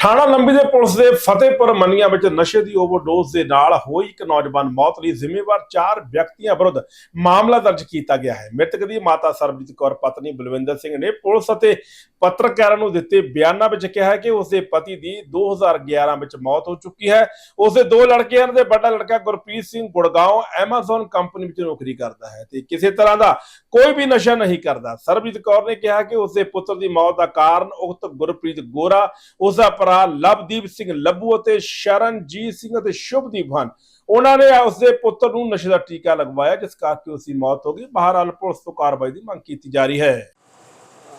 ਥਾਣਾ ਲੰਬੀ ਦੇ ਪੁਲਿਸ ਦੇ ਫਤਿਹਪੁਰ ਮੰਨੀਆਂ ਵਿੱਚ ਨਸ਼ੇ ਦੀ ਓਵਰਡੋਜ਼ ਦੇ ਨਾਲ ਹੋਈ ਇੱਕ ਨੌਜਵਾਨ ਮੌਤ ਲਈ ਜ਼ਿੰਮੇਵਾਰ ਚਾਰ ਵਿਅਕਤੀਆਂ ਵਿਰੁੱਧ ਮਾਮਲਾ ਦਰਜ ਕੀਤਾ ਗਿਆ ਹੈ। ਮ੍ਰਿਤਕ ਦੀ ਮਾਤਾ ਸਰਬਜੀਤ ਕੌਰ, ਪਤਨੀ ਬਲਵਿੰਦਰ ਸਿੰਘ ਨੇ ਪੁਲਿਸ ਅਤੇ ਪੱਤਰਕਾਰਾਂ ਨੂੰ ਦਿੱਤੇ ਬਿਆਨਾਂ ਵਿੱਚ ਕਿਹਾ ਕਿ ਉਸ ਦੇ ਪਤੀ ਦੀ 2011 ਵਿੱਚ ਮੌਤ ਹੋ ਚੁੱਕੀ ਹੈ। ਉਸ ਦੇ ਦੋ ਲੜਕੇ ਹਨ ਤੇ ਵੱਡਾ ਲੜਕਾ ਗੁਰਪ੍ਰੀਤ ਸਿੰਘ ਗੁੜਗਾਉਂ ਐਮਾਜ਼ਨ ਕੰਪਨੀ ਵਿੱਚ ਨੌਕਰੀ ਕਰਦਾ ਹੈ ਤੇ ਕਿਸੇ ਤਰ੍ਹਾਂ ਦਾ ਕੋਈ ਵੀ ਨਸ਼ਾ ਨਹੀਂ ਕਰਦਾ। ਸਰਬਜੀਤ ਕੌਰ ਨੇ ਕਿਹਾ ਕਿ ਉਸ ਦੇ ਪੁੱਤਰ ਦੀ ਮੌਤ ਦਾ ਕਾਰਨ ਉਕਤ ਗੁਰਪ੍ਰੀਤ ਗੋਰਾ ਉਸ ਦਾ ਭਰਾ ਲਵਦੀਪ ਸਿੰਘ ਲੱਭੂ ਅਤੇ ਸ਼ਰਨਜੀਤ ਸਿੰਘ ਅਤੇ ਸ਼ੁਭਦੀਪ ਹਨ। ਉਹਨਾਂ ਨੇ ਉਸ ਦੇ ਪੁੱਤਰ ਨੂੰ ਨਸ਼ੇ ਦਾ ਟੀਕਾ ਲਗਵਾਇਆ ਜਿਸ ਕਰਕੇ ਉਸ ਦੀ ਮੌਤ ਹੋ ਗਈ। ਬਹਰਾਲ ਪੁਲਿਸ ਤੋਂ ਕਾਰਵਾਈ ਦੀ ਮੰਗ ਕੀਤੀ ਜਾ ਰਹੀ ਹੈ।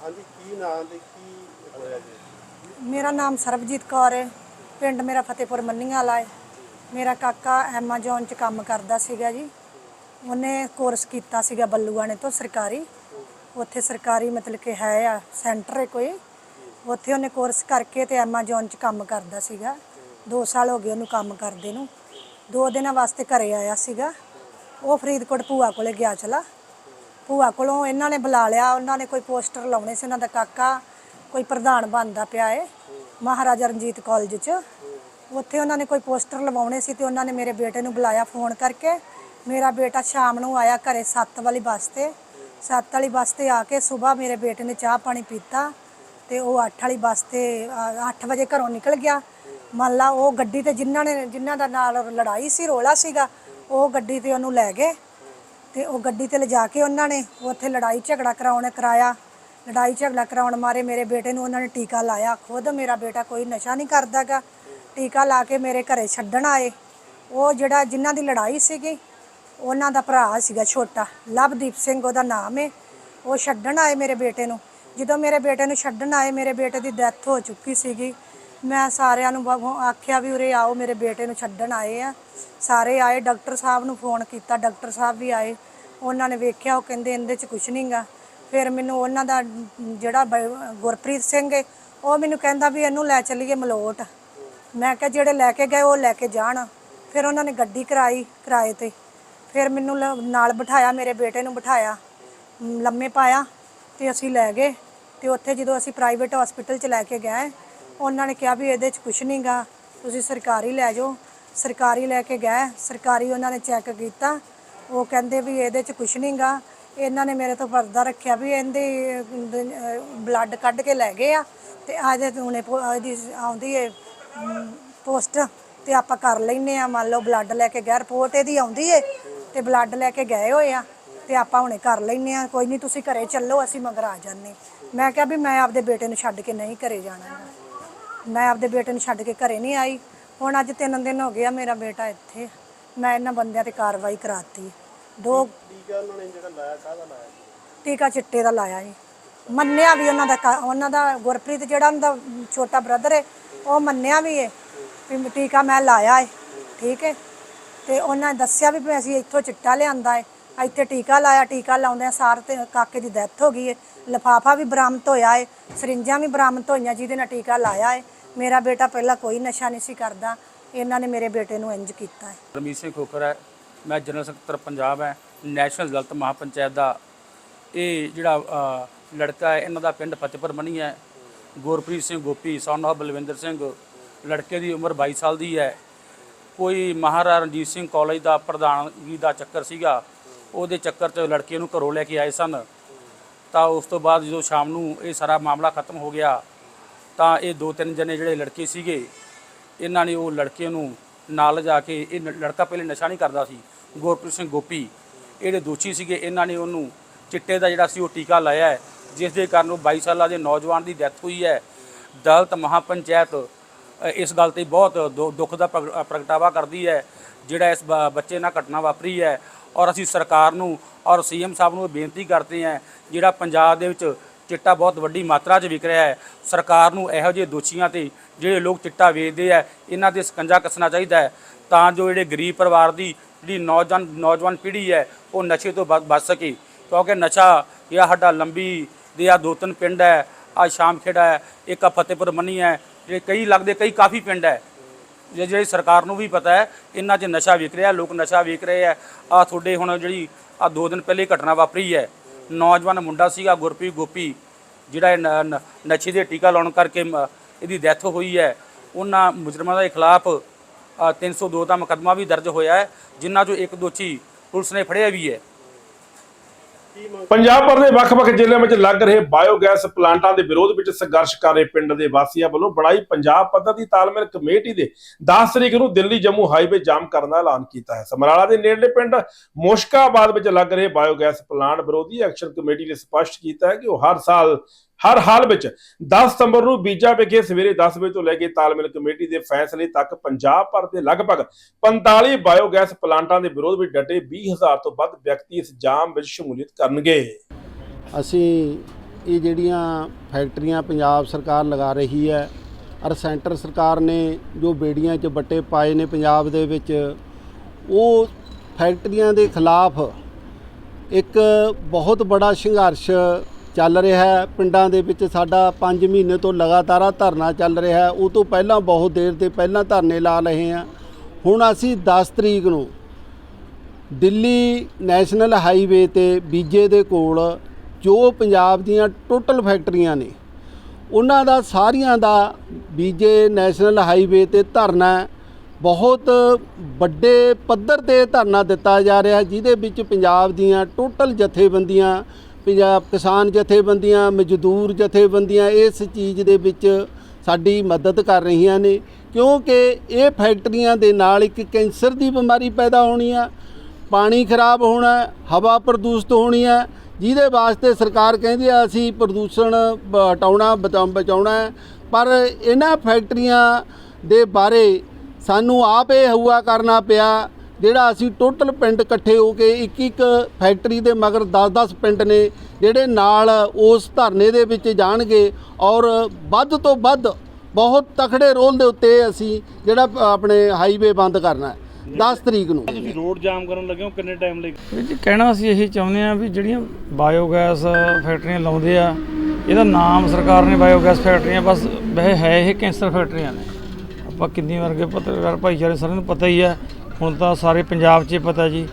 ਹਾਂਜੀ ਕੀ ਨਾਂ ਤੇ ਕੀ ਹੋਇਆ ਜੀ? ਮੇਰਾ ਨਾਮ ਸਰਬਜੀਤ ਕੌਰ ਹੈ। ਪਿੰਡ ਮੇਰਾ ਫਤਿਹਪੁਰ ਮੰਨੀਆਂ ਵਾਲਾ ਹੈ। ਮੇਰਾ ਕਾਕਾ ਐਮਾਜ਼ੋਨ 'ਚ ਕੰਮ ਕਰਦਾ ਸੀਗਾ ਜੀ। ਉਹਨੇ ਕੋਰਸ ਕੀਤਾ ਸੀਗਾ ਬੱਲੂਆਣੇ ਤੋਂ ਸਰਕਾਰੀ। ਉੱਥੇ ਸਰਕਾਰੀ ਮਤਲਬ ਕਿ ਹੈ ਆ ਸੈਂਟਰ ਹੈ ਕੋਈ। ਉੱਥੇ ਉਹਨੇ ਕੋਰਸ ਕਰਕੇ ਤੇ ਐਮਾਜ਼ੋਨ 'ਚ ਕੰਮ ਕਰਦਾ ਸੀਗਾ। 2 ਸਾਲ ਹੋ ਗਏ ਉਹਨੂੰ ਕੰਮ ਕਰਦੇ ਨੂੰ। ਦੋ ਦਿਨਾਂ ਵਾਸਤੇ ਘਰੇ ਆਇਆ ਸੀਗਾ। ਉਹ ਫਰੀਦਕੋਟ ਭੂਆ ਕੋਲੇ ਗਿਆ ਚਲਾ। ਭੂਆ ਕੋਲੋਂ ਇਹਨਾਂ ਨੇ ਬੁਲਾ ਲਿਆ। ਉਹਨਾਂ ਨੇ ਕੋਈ ਪੋਸਟਰ ਲਾਉਣੇ ਸੀ ਉਹਨਾਂ ਦਾ ਕਾਕਾ, ਕੋਈ ਪ੍ਰਧਾਨ ਬਣਦਾ ਪਿਆ ਏ, ਮਹਾਰਾਜਾ ਰਣਜੀਤ ਕਾਲਜ 'ਚ। ਉੱਥੇ ਉਹਨਾਂ ਨੇ ਕੋਈ ਪੋਸਟਰ ਲਵਾਉਣੇ ਸੀ ਤੇ ਉਹਨਾਂ ਨੇ ਮੇਰੇ ਬੇਟੇ ਨੂੰ ਬੁਲਾਇਆ ਫੋਨ ਕਰਕੇ। ਮੇਰਾ ਬੇਟਾ ਸ਼ਾਮ ਨੂੰ ਆਇਆ ਘਰੇ 7 ਵਾਲੀ ਬੱਸ ਤੇ। 7 ਵਾਲੀ ਬੱਸ ਤੇ ਆ ਕੇ ਸਵੇਰ ਮੇਰੇ ਬੇਟੇ ਨੇ ਚਾਹ ਪਾਣੀ ਪੀਤਾ। ਤੇ ਉਹ 8 ਵਾਲੀ ਬੱਸ ਤੇ 8 ਵਜੇ ਘਰੋਂ ਨਿਕਲ ਗਿਆ। ਮੰਨ ਲਾ ਉਹ ਗੱਡੀ ਤੇ ਜਿਨ੍ਹਾਂ ਨੇ, ਜਿਨ੍ਹਾਂ ਦਾ ਨਾਲ ਲੜਾਈ ਸੀ, ਰੋਲਾ ਸੀਗਾ, ਉਹ ਗੱਡੀ ਤੇ ਉਹਨੂੰ ਲੈ ਗਏ। ਤੇ ਉਹ ਗੱਡੀ ਤੇ ਲਿਜਾ ਕੇ ਉਹਨਾਂ ਨੇ ਉੱਥੇ ਲੜਾਈ ਝਗੜਾ ਕਰਾਉਣ ਕਰਾਇਆ। ਲੜਾਈ ਝਗੜਾ ਕਰਾਉਣ ਮਾਰੇ ਮੇਰੇ ਬੇਟੇ ਨੂੰ ਉਹਨਾਂ ਨੇ ਟੀਕਾ ਲਾਇਆ। ਖੁਦ ਮੇਰਾ ਬੇਟਾ ਕੋਈ ਨਸ਼ਾ ਨਹੀਂ ਕਰਦਾਗਾ। ਟੀਕਾ ਲਾ ਕੇ ਮੇਰੇ ਘਰੇ ਛੱਡਣ ਆਏ। ਉਹ ਜਿਹੜਾ, ਜਿਨ੍ਹਾਂ ਦੀ ਲੜਾਈ ਸੀਗੀ, ਉਹਨਾਂ ਦਾ ਭਰਾ ਸੀਗਾ ਛੋਟਾ। ਲਵਦੀਪ ਸਿੰਘ ਉਹਦਾ ਨਾਮ ਹੈ ਉਹ ਛੱਡਣ ਆਏ ਮੇਰੇ ਬੇਟੇ ਨੂੰ। ਜਦੋਂ ਮੇਰੇ ਬੇਟੇ ਨੂੰ ਛੱਡਣ ਆਏ ਮੇਰੇ ਬੇਟੇ ਦੀ ਡੈਥ ਹੋ ਚੁੱਕੀ ਸੀਗੀ। ਮੈਂ ਸਾਰਿਆਂ ਨੂੰ ਬ- ਆਖਿਆ ਵੀ ਉਰੇ ਆਓ ਮੇਰੇ ਬੇਟੇ ਨੂੰ ਛੱਡਣ ਆਏ ਆ। ਸਾਰੇ ਆਏ ਡਾਕਟਰ ਸਾਹਿਬ ਨੂੰ ਫੋਨ ਕੀਤਾ ਡਾਕਟਰ ਸਾਹਿਬ ਵੀ ਆਏ। ਉਹਨਾਂ ਨੇ ਵੇਖਿਆ ਉਹ ਕਹਿੰਦੇ ਇਹਦੇ 'ਚ ਕੁਝ ਨਹੀਂਗਾ ਫਿਰ ਮੈਨੂੰ ਉਹਨਾਂ ਦਾ ਜਿਹੜਾ ਬ- ਗੁਰਪ੍ਰੀਤ ਸਿੰਘ ਹੈ ਉਹ ਮੈਨੂੰ ਕਹਿੰਦਾ ਵੀ ਇਹਨੂੰ ਲੈ ਚੱਲੀਏ ਮਲੋਟ। ਮੈਂ ਕਿਹਾ ਜਿਹੜੇ ਲੈ ਕੇ ਗਏ ਉਹ ਲੈ ਕੇ ਜਾਣ। ਫਿਰ ਉਹਨਾਂ ਨੇ ਗੱਡੀ ਕਰਾਈ ਕਿਰਾਏ ਤੇ। ਫਿਰ ਮੈਨੂੰ ਲ- ਨਾਲ ਬਿਠਾਇਆ ਮੇਰੇ ਬੇਟੇ ਨੂੰ ਬਿਠਾਇਆ ਮ, ਲੰਮੇ ਪਾਇਆ। ਤੇ ਅਸੀਂ ਲੈ ਗਏ ਤੇ ਉੱਥੇ ਜਦੋਂ ਅਸੀਂ ਪ੍ਰਾਈਵੇਟ ਹਸਪੀਟਲ 'ਚ ਲੈ ਕੇ ਗਏ, ਉਹਨਾਂ ਨੇ ਕਿਹਾ ਵੀ ਇਹਦੇ 'ਚ ਕੁਝ ਨਹੀਂਗਾ ਤੁਸੀਂ ਸਰਕਾਰੀ ਲੈ ਜਾਓ। ਸਰਕਾਰੀ ਲੈ ਕੇ ਗਏ, ਸਰਕਾਰੀ ਉਹਨਾਂ ਨੇ ਚੈੱਕ ਕੀਤਾ, ਉਹ ਕਹਿੰਦੇ ਵੀ ਇਹਦੇ 'ਚ ਕੁਝ ਨਹੀਂਗਾ ਇਹਨਾਂ ਨੇ ਮੇਰੇ ਤੋਂ ਪਰਦਾ ਰੱਖਿਆ ਵੀ ਇਹਦੇ ਬਲੱਡ ਕੱਢ ਕੇ ਲੈ ਗਏ ਆ ਤੇ ਆਜੇ ਹੁਣੇ ਪੋ- ਇਹਦੀ ਆਉਂਦੀ ਹੈ ਪੋਸਟ ਤੇ ਆਪਾਂ ਕਰ ਲੈਨੇ ਆ, ਮੰਨ ਲਓ ਬਲੱਡ ਲੈ ਕੇ ਗਏ ਰਿਪੋਰਟ ਇਹਦੀ ਆਉਂਦੀ ਏ ਤੇ ਬਲੱਡ ਲੈ ਕੇ ਗਏ ਹੋਏ ਆ। ਤੇ ਆਪਾਂ ਹੁਣੇ ਕਰ ਲੈਨੇ ਆ ਕੋਈ ਨਹੀਂ ਤੁਸੀਂ ਘਰੇ ਚੱਲੋ, ਅਸੀਂ ਮਗਰ ਆ ਜਾਂਦੇ ਮੈਂ ਕਿਹਾ ਵੀ ਮੈਂ ਆਪਦੇ ਬੇਟੇ ਨੂੰ ਛੱਡ ਕੇ ਨਹੀਂ ਘਰੇ ਜਾਣਾ। ਮੈਂ ਆਪਦੇ ਬੇਟੇ ਨੂੰ ਛੱਡ ਕੇ ਘਰੇ ਨਹੀਂ ਆਈ। ਹੁਣ ਅੱਜ ਤਿੰਨ ਦਿਨ ਹੋ ਗਏ ਆ ਮੇਰਾ ਬੇਟਾ ਇੱਥੇ। ਮੈਂ ਇਹਨਾਂ ਬੰਦਿਆਂ ਤੇ ਕਾਰਵਾਈ ਕਰਾਤੀ। ਦੋ ਟੀਕਾ ਉਹਨਾਂ ਨੇ ਜਿਹੜਾ ਲਾਇਆ ਕਾਹਦਾ ਲਾਇਆ ਟੀਕਾ ਚਿੱਟੇ ਦਾ ਲਾਇਆ ਜੀ ਮੰਨਿਆ ਵੀ ਉਹਨਾਂ ਦਾ ਉਹਨਾਂ ਦਾ ਗੁਰਪ੍ਰੀਤ ਜਿਹੜਾ ਉਹਦਾ ਛੋਟਾ ਬ੍ਰਦਰ ਹੈ ਉਹ ਮੰਨਿਆ ਵੀ ਹੈ ਵੀ ਟੀਕਾ ਮੈਂ ਲਾਇਆ ਹੈ ਠੀਕ ਹੈ ਤੇ ਉਹਨਾਂ ਨੇ ਦੱਸਿਆ ਵੀ ਵੀ ਅਸੀਂ ਇੱਥੋਂ ਚਿੱਟਾ ਲਿਆਂਦਾ ਹੈ ਇੱਥੇ ਟੀਕਾ ਲਾਇਆ, ਟੀਕਾ ਲਾਉਂਦਿਆਂ ਸਾਰ ਤੇ ਕਾਕੇ ਦੀ ਡੈਥ ਹੋ ਗਈ ਹੈ ਲਿਫਾਫਾ ਵੀ ਬਰਾਮਦ ਹੋਇਆ ਹੈ ਸਰਿੰਜਾਂ ਵੀ ਬਰਾਮਦ ਹੋਈਆਂ ਜਿਹਦੇ ਨਾਲ ਟੀਕਾ ਲਾਇਆ ਹੈ ਮੇਰਾ ਬੇਟਾ ਪਹਿਲਾਂ ਕੋਈ ਨਸ਼ਾ ਨਹੀਂ ਸੀ ਕਰਦਾ, ਇਹਨਾਂ ਨੇ ਮੇਰੇ ਬੇਟੇ ਨੂੰ ਇੰਜ ਕੀਤਾ ਹੈ ਰਮੀਤ ਸਿੰਘ ਖੋਖਰ ਹੈ, ਮੈਂ ਜਨਰਲ ਸਕੱਤਰ ਪੰਜਾਬ ਹੈ, ਨੈਸ਼ਨਲ ਦਲਿਤ ਮਹਾਪੰਚਾਇਤ ਦਾ। ਇਹ ਜਿਹੜਾ ਲੜਕਾ ਹੈ, ਇਹਨਾਂ ਦਾ ਪਿੰਡ ਫਤਿਹਪੁਰ ਮਣੀ ਹੈ। ਗੁਰਪ੍ਰੀਤ ਸਿੰਘ ਗੋਪੀ ਸਨ of ਬਲਵਿੰਦਰ ਸਿੰਘ, ਲੜਕੇ ਦੀ ਉਮਰ 22 ਸਾਲ ਦੀ ਹੈ। ਕੋਈ ਮਹਾਰਾਜਾ ਰਣਜੀਤ ਸਿੰਘ ਕਾਲਜ ਦਾ ਪ੍ਰਧਾਨਗੀ ਦਾ ਚੱਕਰ ਸੀਗਾ। ਉਹਦੇ ਚੱਕਰ 'ਚ ਲੜਕੇ ਨੂੰ ਘਰੋਂ ਲੈ ਕੇ ਆਏ ਸਨ। ਤਾਂ ਉਸ ਤੋਂ ਬਾਅਦ ਜਦੋਂ ਸ਼ਾਮ ਨੂੰ ਇਹ ਸਾਰਾ ਮਾਮਲਾ ਖਤਮ ਹੋ ਗਿਆ ਤਾਂ ਇਹ ਦੋ ਤਿੰਨ ਜਣੇ ਜਿਹੜੇ ਲੜਕੇ ਸੀਗੇ ਇਹਨਾਂ ਨੇ ਉਹ ਲੜਕੇ ਨੂੰ ਨਾਲ ਲਿਜਾ ਕੇ ਇਹ ਨ- ਲੜਕਾ ਪਹਿਲੇ ਨਸ਼ਾ ਨਹੀਂ ਕਰਦਾ ਸੀ ਗੁਰਪ੍ਰੀਤ ਸਿੰਘ ਗੋਪੀ। ਇਹਦੇ ਦੋਸ਼ੀ ਸੀਗੇ ਇਹਨਾਂ ਨੇ ਉਹਨੂੰ ਚਿੱਟੇ ਦਾ ਜਿਹੜਾ ਸੀ ਉਹ ਟੀਕਾ ਲਾਇਆ ਜਿਸ ਦੇ ਕਾਰਨ ਉਹ 22 ਸਾਲਾਂ ਦੇ ਨੌਜਵਾਨ ਦੀ ਡੈਥ ਹੋਈ ਹੈ। ਦਲਤ ਮਹਾਪੰਚਾਇਤ ਅ, ਇਸ ਗੱਲ ਤੇ ਬਹੁਤ ਦੁ- ਦੁੱਖ ਦਾ ਪ੍ਰਗ- ਪ੍ਰਗਟਾਵਾ ਕਰਦੀ ਹੈ ਜਿਹੜਾ ਇਸ ਬ- ਬੱਚੇ ਨਾਲ ਘਟਨਾ ਵਾਪਰੀ ਹੈ। ਔਰ ਅਸੀਂ ਸਰਕਾਰ ਨੂੰ ਔਰ ਸੀਐਮ ਸਾਹਿਬ ਨੂੰ ਇਹ ਬੇਨਤੀ ਕਰਦੇ ਹਾਂ, ਜਿਹੜਾ ਪੰਜਾਬ ਦੇ ਵਿੱਚ ਚਿੱਟਾ ਬਹੁਤ ਵੱਡੀ ਮਾਤਰਾ 'ਚ ਵਿਕ ਰਿਹਾ ਹੈ, ਸਰਕਾਰ ਨੂੰ ਇਹੋ ਜਿਹੇ ਦੋਸ਼ੀਆਂ ਤੇ ਜਿਹੜੇ ਲੋਕ ਚਿੱਟਾ ਵੇਚਦੇ ਆ, ਇਹਨਾਂ ਤੇ ਸਕੰਜਾ ਕੱਸਣਾ ਚਾਹੀਦਾ ਹੈ। ਤਾਂ ਜੋ ਜਿਹੜੇ ਗਰੀਬ ਪਰਿਵਾਰ ਦੀ ਜਿਹੜੀ ਨੌਜਵਾਨ ਨੌਜਵਾਨ ਪੀੜ੍ਹੀ ਹੈ, ਉਹ ਨਸ਼ੇ ਤੋਂ ਬ- ਬਚ ਸਕੇ। ਕਿਉਂਕਿ ਨਸ਼ਾ ਇਹ ਸਾਡਾ ਲੰਬੀ ਦੇ ਆ ਦੋ ਤਿੰਨ ਪਿੰਡ ਹੈ ਆ ਸ਼ਾਮ ਖੇੜਾ ਹੈ, ਇੱਕ ਆ ਫਤਿਹਪੁਰ ਮੰਨੀ ਹੈ, ਜਿਹੜੇ ਕਈ ਲੱਗਦੇ ਕਈ ਕਾਫੀ ਪਿੰਡ ਹੈ। ਜੇ ਜਿਹੜੀ ਸਰਕਾਰ ਨੂੰ ਵੀ ਪਤਾ ਹੈ ਇਹਨਾਂ 'ਚ ਨਸ਼ਾ ਵਿਕ ਰਿਹਾ ਲੋਕ ਨਸ਼ਾ ਵੇਚ ਰਹੇ ਆ ਆ ਤੁਹਾਡੇ ਹੁਣ ਜਿਹੜੀ ਆ ਦੋ ਦਿਨ ਪਹਿਲੇ ਘਟਨਾ ਵਾਪਰੀ ਹੈ। ਨੌਜਵਾਨ ਮੁੰਡਾ ਸੀਗਾ ਗੁਰਪ੍ਰੀਤ ਗੋਪੀ ਜਿਹੜਾ ਇਹ ਨ- ਨਸ਼ੇ ਦੇ ਟੀਕਾ ਲਾਉਣ ਕਰਕੇ ਮ- ਇਹਦੀ ਡੈਥ ਹੋਈ ਹੈ। ਉਹਨਾਂ ਮੁਜਰਮਾਂ ਦੇ ਖਿਲਾਫ ਅ, 302 ਦਾ ਮੁਕੱਦਮਾ ਵੀ ਦਰਜ ਹੋਇਆ ਹੈ ਜਿਨ੍ਹਾਂ ਚੋਂ ਇੱਕ ਦੋਸ਼ੀ ਪੁਲਿਸ ਨੇ ਫੜਿਆ ਵੀ ਹੈ। ਪੰਜਾਬ ਭਰ ਦੇ ਵੱਖ-ਵੱਖ ਜ਼ਿਲ੍ਹਿਆਂ ਵਿੱਚ ਲੱਗ ਰਹੇ ਬਾਇਓਗੈਸ ਪਲਾਂਟਾਂ ਦੇ ਵਿਰੋਧ ਵਿੱਚ ਸੰਘਰਸ਼ ਕਰ ਰਹੇ ਪਿੰਡ ਦੇ ਵਾਸੀਆਂ ਵੱਲੋਂ ਬਣਾਈ ਪੰਜਾਬ ਪੱਧਰ ਦੀ ਤਾਲਮੇਲ ਕਮੇਟੀ ਦੇ 10 ਤਰੀਕ ਨੂੰ ਦਿੱਲੀ ਜੰਮੂ ਹਾਈਵੇ ਜਾਮ ਕਰਨ ਦਾ ਐਲਾਨ ਕੀਤਾ ਹੈ। ਸਮਰਾਲਾ ਦੇ ਨੇੜਲੇ ਪਿੰਡ ਮੁਸ਼ਕਾਬਾਦ ਵਿੱਚ ਲੱਗ ਰਹੇ ਬਾਇਓਗੈਸ ਪਲਾਂਟ ਵਿਰੋਧੀ ਐਕਸ਼ਨ ਕਮੇਟੀ ਨੇ ਸਪਸ਼ਟ ਕੀਤਾ ਹੈ ਕਿ ਉਹ ਹਰ ਸਾਲ ਹਰ ਹਾਲ ਵਿੱਚ 10 ਸਤੰਬਰ ਨੂੰ ਬੀਜਾ ਵਿਖੇ ਸਵੇਰੇ 10 ਵਜੇ ਤੋਂ ਲੈ ਕੇ ਤਾਲਮੇਲ ਕਮੇਟੀ ਦੇ ਫੈਸਲੇ ਤੱਕ ਪੰਜਾਬ ਭਰ ਦੇ ਲਗਭਗ 45 ਬਾਇਓਗੈਸ ਪਲਾਂਟਾਂ ਦੇ ਵਿਰੋਧ ਵਿੱਚ ਡਟੇ 20000 ਤੋਂ ਵੱਧ ਵਿਅਕਤੀ ਇਸ ਜਾਮ ਵਿੱਚ ਸ਼ਮੂਲੀਅਤ ਕਰਨਗੇ। ਅਸੀਂ ਇਹ ਜਿਹੜੀਆਂ ਫੈਕਟਰੀਆਂ ਪੰਜਾਬ ਸਰਕਾਰ ਲਗਾ ਰਹੀ ਹੈ, ਔਰ ਸੈਂਟਰ ਸਰਕਾਰ ਨੇ ਜੋ ਬੇੜੀਆਂ 'ਚ ਬੱਟੇ ਪਾਏ ਨੇ ਪੰਜਾਬ ਦੇ ਵਿੱਚ, ਉਹ ਫੈਕਟਰੀਆਂ ਦੇ ਖਿਲਾਫ ਇੱਕ ਬਹੁਤ ਬੜਾ ਸੰਘਰਸ਼ ਚੱਲ ਰਿਹਾ ਹੈ। ਪਿੰਡਾਂ ਦੇ ਵਿੱਚ ਸਾਡਾ 5 ਮਹੀਨੇ ਤੋਂ ਲਗਾਤਾਰ ਧਰਨਾ ਚੱਲ ਰਿਹਾ ਹੈ। ਉਹ ਤੋਂ ਪਹਿਲਾਂ ਬਹੁਤ ਦੇਰ 'ਤੇ ਪਹਿਲਾਂ ਧਰਨੇ ਲਾ ਰਹੇ ਹਾਂ ਹੁਣ ਅਸੀਂ 10 ਤਰੀਕ ਨੂੰ ਦਿੱਲੀ ਨੈਸ਼ਨਲ ਹਾਈਵੇ ਤੇ ਬੀਜੇ ਦੇ ਕੋਲ ਜੋ ਪੰਜਾਬ ਦੀਆਂ ਟੋਟਲ ਫੈਕਟਰੀਆਂ ਨੇ, ਉਹਨਾਂ ਦਾ ਸਾਰੀਆਂ ਦਾ ਬੀਜੇ ਨੈਸ਼ਨਲ ਹਾਈਵੇ ਤੇ ਧਰਨਾ ਬਹੁਤ ਵੱਡੇ ਪੱਧਰ ਤੇ ਧਰਨਾ ਦਿੱਤਾ ਜਾ ਰਿਹਾ ਜਿਹਦੇ ਵਿੱਚ ਪੰਜਾਬ ਦੀਆਂ ਟੋਟਲ ਜਥੇਬੰਦੀਆਂ ਪੰਜਾਬ ਕਿਸਾਨ ਜਥੇਬੰਦੀਆਂ, ਮਜ਼ਦੂਰ ਜਥੇਬੰਦੀਆਂ ਇਸ ਚੀਜ਼ ਦੇ ਵਿੱਚ ਸਾਡੀ ਮਦਦ ਕਰ ਰਹੀਆਂ ਨੇ, ਕਿਉਂਕਿ ਇਹ ਫੈਕਟਰੀਆਂ ਦੇ ਨਾਲ ਇੱਕ ਕੈਂਸਰ ਦੀ ਬਿਮਾਰੀ ਪੈਦਾ ਹੋਣੀ ਆ, ਪਾਣੀ ਖਰਾਬ ਹੋਣਾ, ਹਵਾ ਪ੍ਰਦੂਸ਼ਿਤ ਹੋਣੀ ਹੈ ਜਿਹਦੇ ਵਾਸਤੇ ਸਰਕਾਰ ਕਹਿੰਦੀ ਆ, ਅਸੀਂ ਪ੍ਰਦੂਸ਼ਣ ਬ- ਹਟਾਉਣਾ, ਬਚਾ- ਬਚਾਉਣਾ ਹੈ। ਪਰ ਇਹਨਾਂ ਫੈਕਟਰੀਆਂ ਦੇ ਬਾਰੇ ਸਾਨੂੰ ਆਪ ਇਹ ਹਊਆ ਕਰਨਾ ਪਿਆ ਜਿਹੜਾ ਅਸੀਂ ਟੋਟਲ ਪਿੰਡ ਇਕੱਠੇ ਹੋ ਕੇ ਇੱਕ ਇੱਕ ਫੈਕਟਰੀ ਦੇ ਮਗਰ 10-10 ਪਿੰਡ ਨੇ ਜਿਹੜੇ ਨਾਲ ਉਸ ਧਰਨੇ ਦੇ ਵਿੱਚ ਜਾਣਗੇ ਔਰ ਵੱਧ ਤੋਂ ਵੱਧ ਬਹੁਤ ਤਕੜੇ ਰੋਲ ਦੇ ਉੱਤੇ ਅਸੀਂ ਜਿਹੜਾ ਆਪਣੇ ਹਾਈਵੇ ਬੰਦ ਕਰਨਾ ਹੈ 10 ਤਰੀਕ ਨੂੰ। ਤੁਸੀਂ ਰੋਡ ਜਾਮ ਕਰਨ ਲੱਗੇ ਹੋ ਕਿੰਨੇ ਟਾਈਮ ਲਈ? ਵੀਰ ਜੀ ਕਹਿਣਾ ਅਸੀਂ ਇਹੀ ਚਾਹੁੰਦੇ ਆ ਵੀ ਜਿਹੜੀਆਂ ਬਾਇਓਗੈਸ ਫੈਕਟਰੀਆਂ ਲਾਉਂਦੇ ਆ ਇਹਦਾ ਨਾਮ ਸਰਕਾਰ ਨੇ ਬਾਇਓਗੈਸ ਫੈਕਟਰੀਆਂ ਬਸ ਵੈਸੇ ਹੈ ਇਹ ਕੈਂਸਰ ਫੈਕਟਰੀਆਂ ਨੇ। ਆਪਾਂ ਕਿੰਨੀ ਵਰਗੇ ਪੱਤਰਕਾਰ ਭਾਈਚਾਰੇ ਸਾਰਿਆਂ ਨੂੰ ਪਤਾ ਹੀ ਆ ਹੁਣ ਤਾਂ ਸਾਰੇ ਪੰਜਾਬ 'ਚ ਪਤਾ ਜੀ।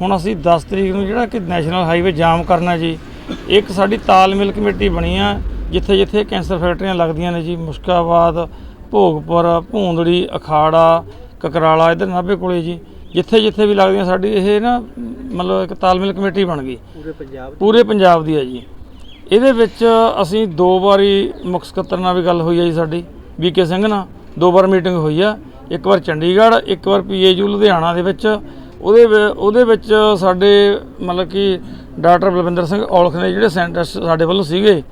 ਹੁਣ ਅਸੀਂ 10 ਤਰੀਕ ਨੂੰ ਜਿਹੜਾ ਕਿ ਨੈਸ਼ਨਲ ਹਾਈਵੇ ਜਾਮ ਕਰਨਾ ਜੀ ਇੱਕ ਸਾਡੀ ਤਾਲਮੇਲ ਕਮੇਟੀ ਬਣੀ ਆ ਜਿੱਥੇ ਜਿੱਥੇ ਕੈਂਸਰ ਫੈਕਟਰੀਆਂ ਲੱਗਦੀਆਂ ਨੇ ਜੀ ਮੁਸ਼ਕਾਬਾਦ ਭੋਗਪੁਰ ਭੂੰਦੜੀ ਅਖਾੜਾ ਕਕਰਾਲਾ ਇਧਰ ਨਾਭੇ ਕੋਲੇ ਜੀ। ਜਿੱਥੇ ਜਿੱਥੇ ਵੀ ਲੱਗਦੀਆਂ ਸਾਡੀ ਇਹ ਨਾ ਮਤਲਬ ਇੱਕ ਤਾਲਮੇਲ ਕਮੇਟੀ ਬਣ ਗਈ। ਪੂਰੇ ਪੰਜਾਬ ਪੂਰੇ ਪੰਜਾਬ ਦੀ ਹੈ ਜੀ। ਇਹਦੇ ਵਿੱਚ ਅਸੀਂ ਦੋ ਵਾਰੀ ਮੁੱਖ ਸਕੱਤਰ ਨਾਲ ਵੀ ਗੱਲ ਹੋਈ ਹੈ ਜੀ ਸਾਡੀ ਵੀਕੇ ਸਿੰਘ ਨਾਲ। ਦੋ ਵਾਰ ਮੀਟਿੰਗ ਹੋਈ ਆ। ਇੱਕ ਵਾਰ ਚੰਡੀਗੜ੍ਹ, ਇੱਕ ਵਾਰ ਪੀਏਯੂ ਲੁਧਿਆਣਾ ਦੇ ਵਿੱਚ। ਉਹਦੇ ਵਿ- ਉਹਦੇ ਵਿੱਚ ਸਾਡੇ ਮਤਲਬ ਕਿ ਡਾਕਟਰ ਬਲਵਿੰਦਰ ਸਿੰਘ ਔਲਖ ਨੇ ਜਿਹੜੇ ਸਾਇੰਟਿਸਟ ਸਾਡੇ ਵੱਲੋਂ ਸੀਗੇ,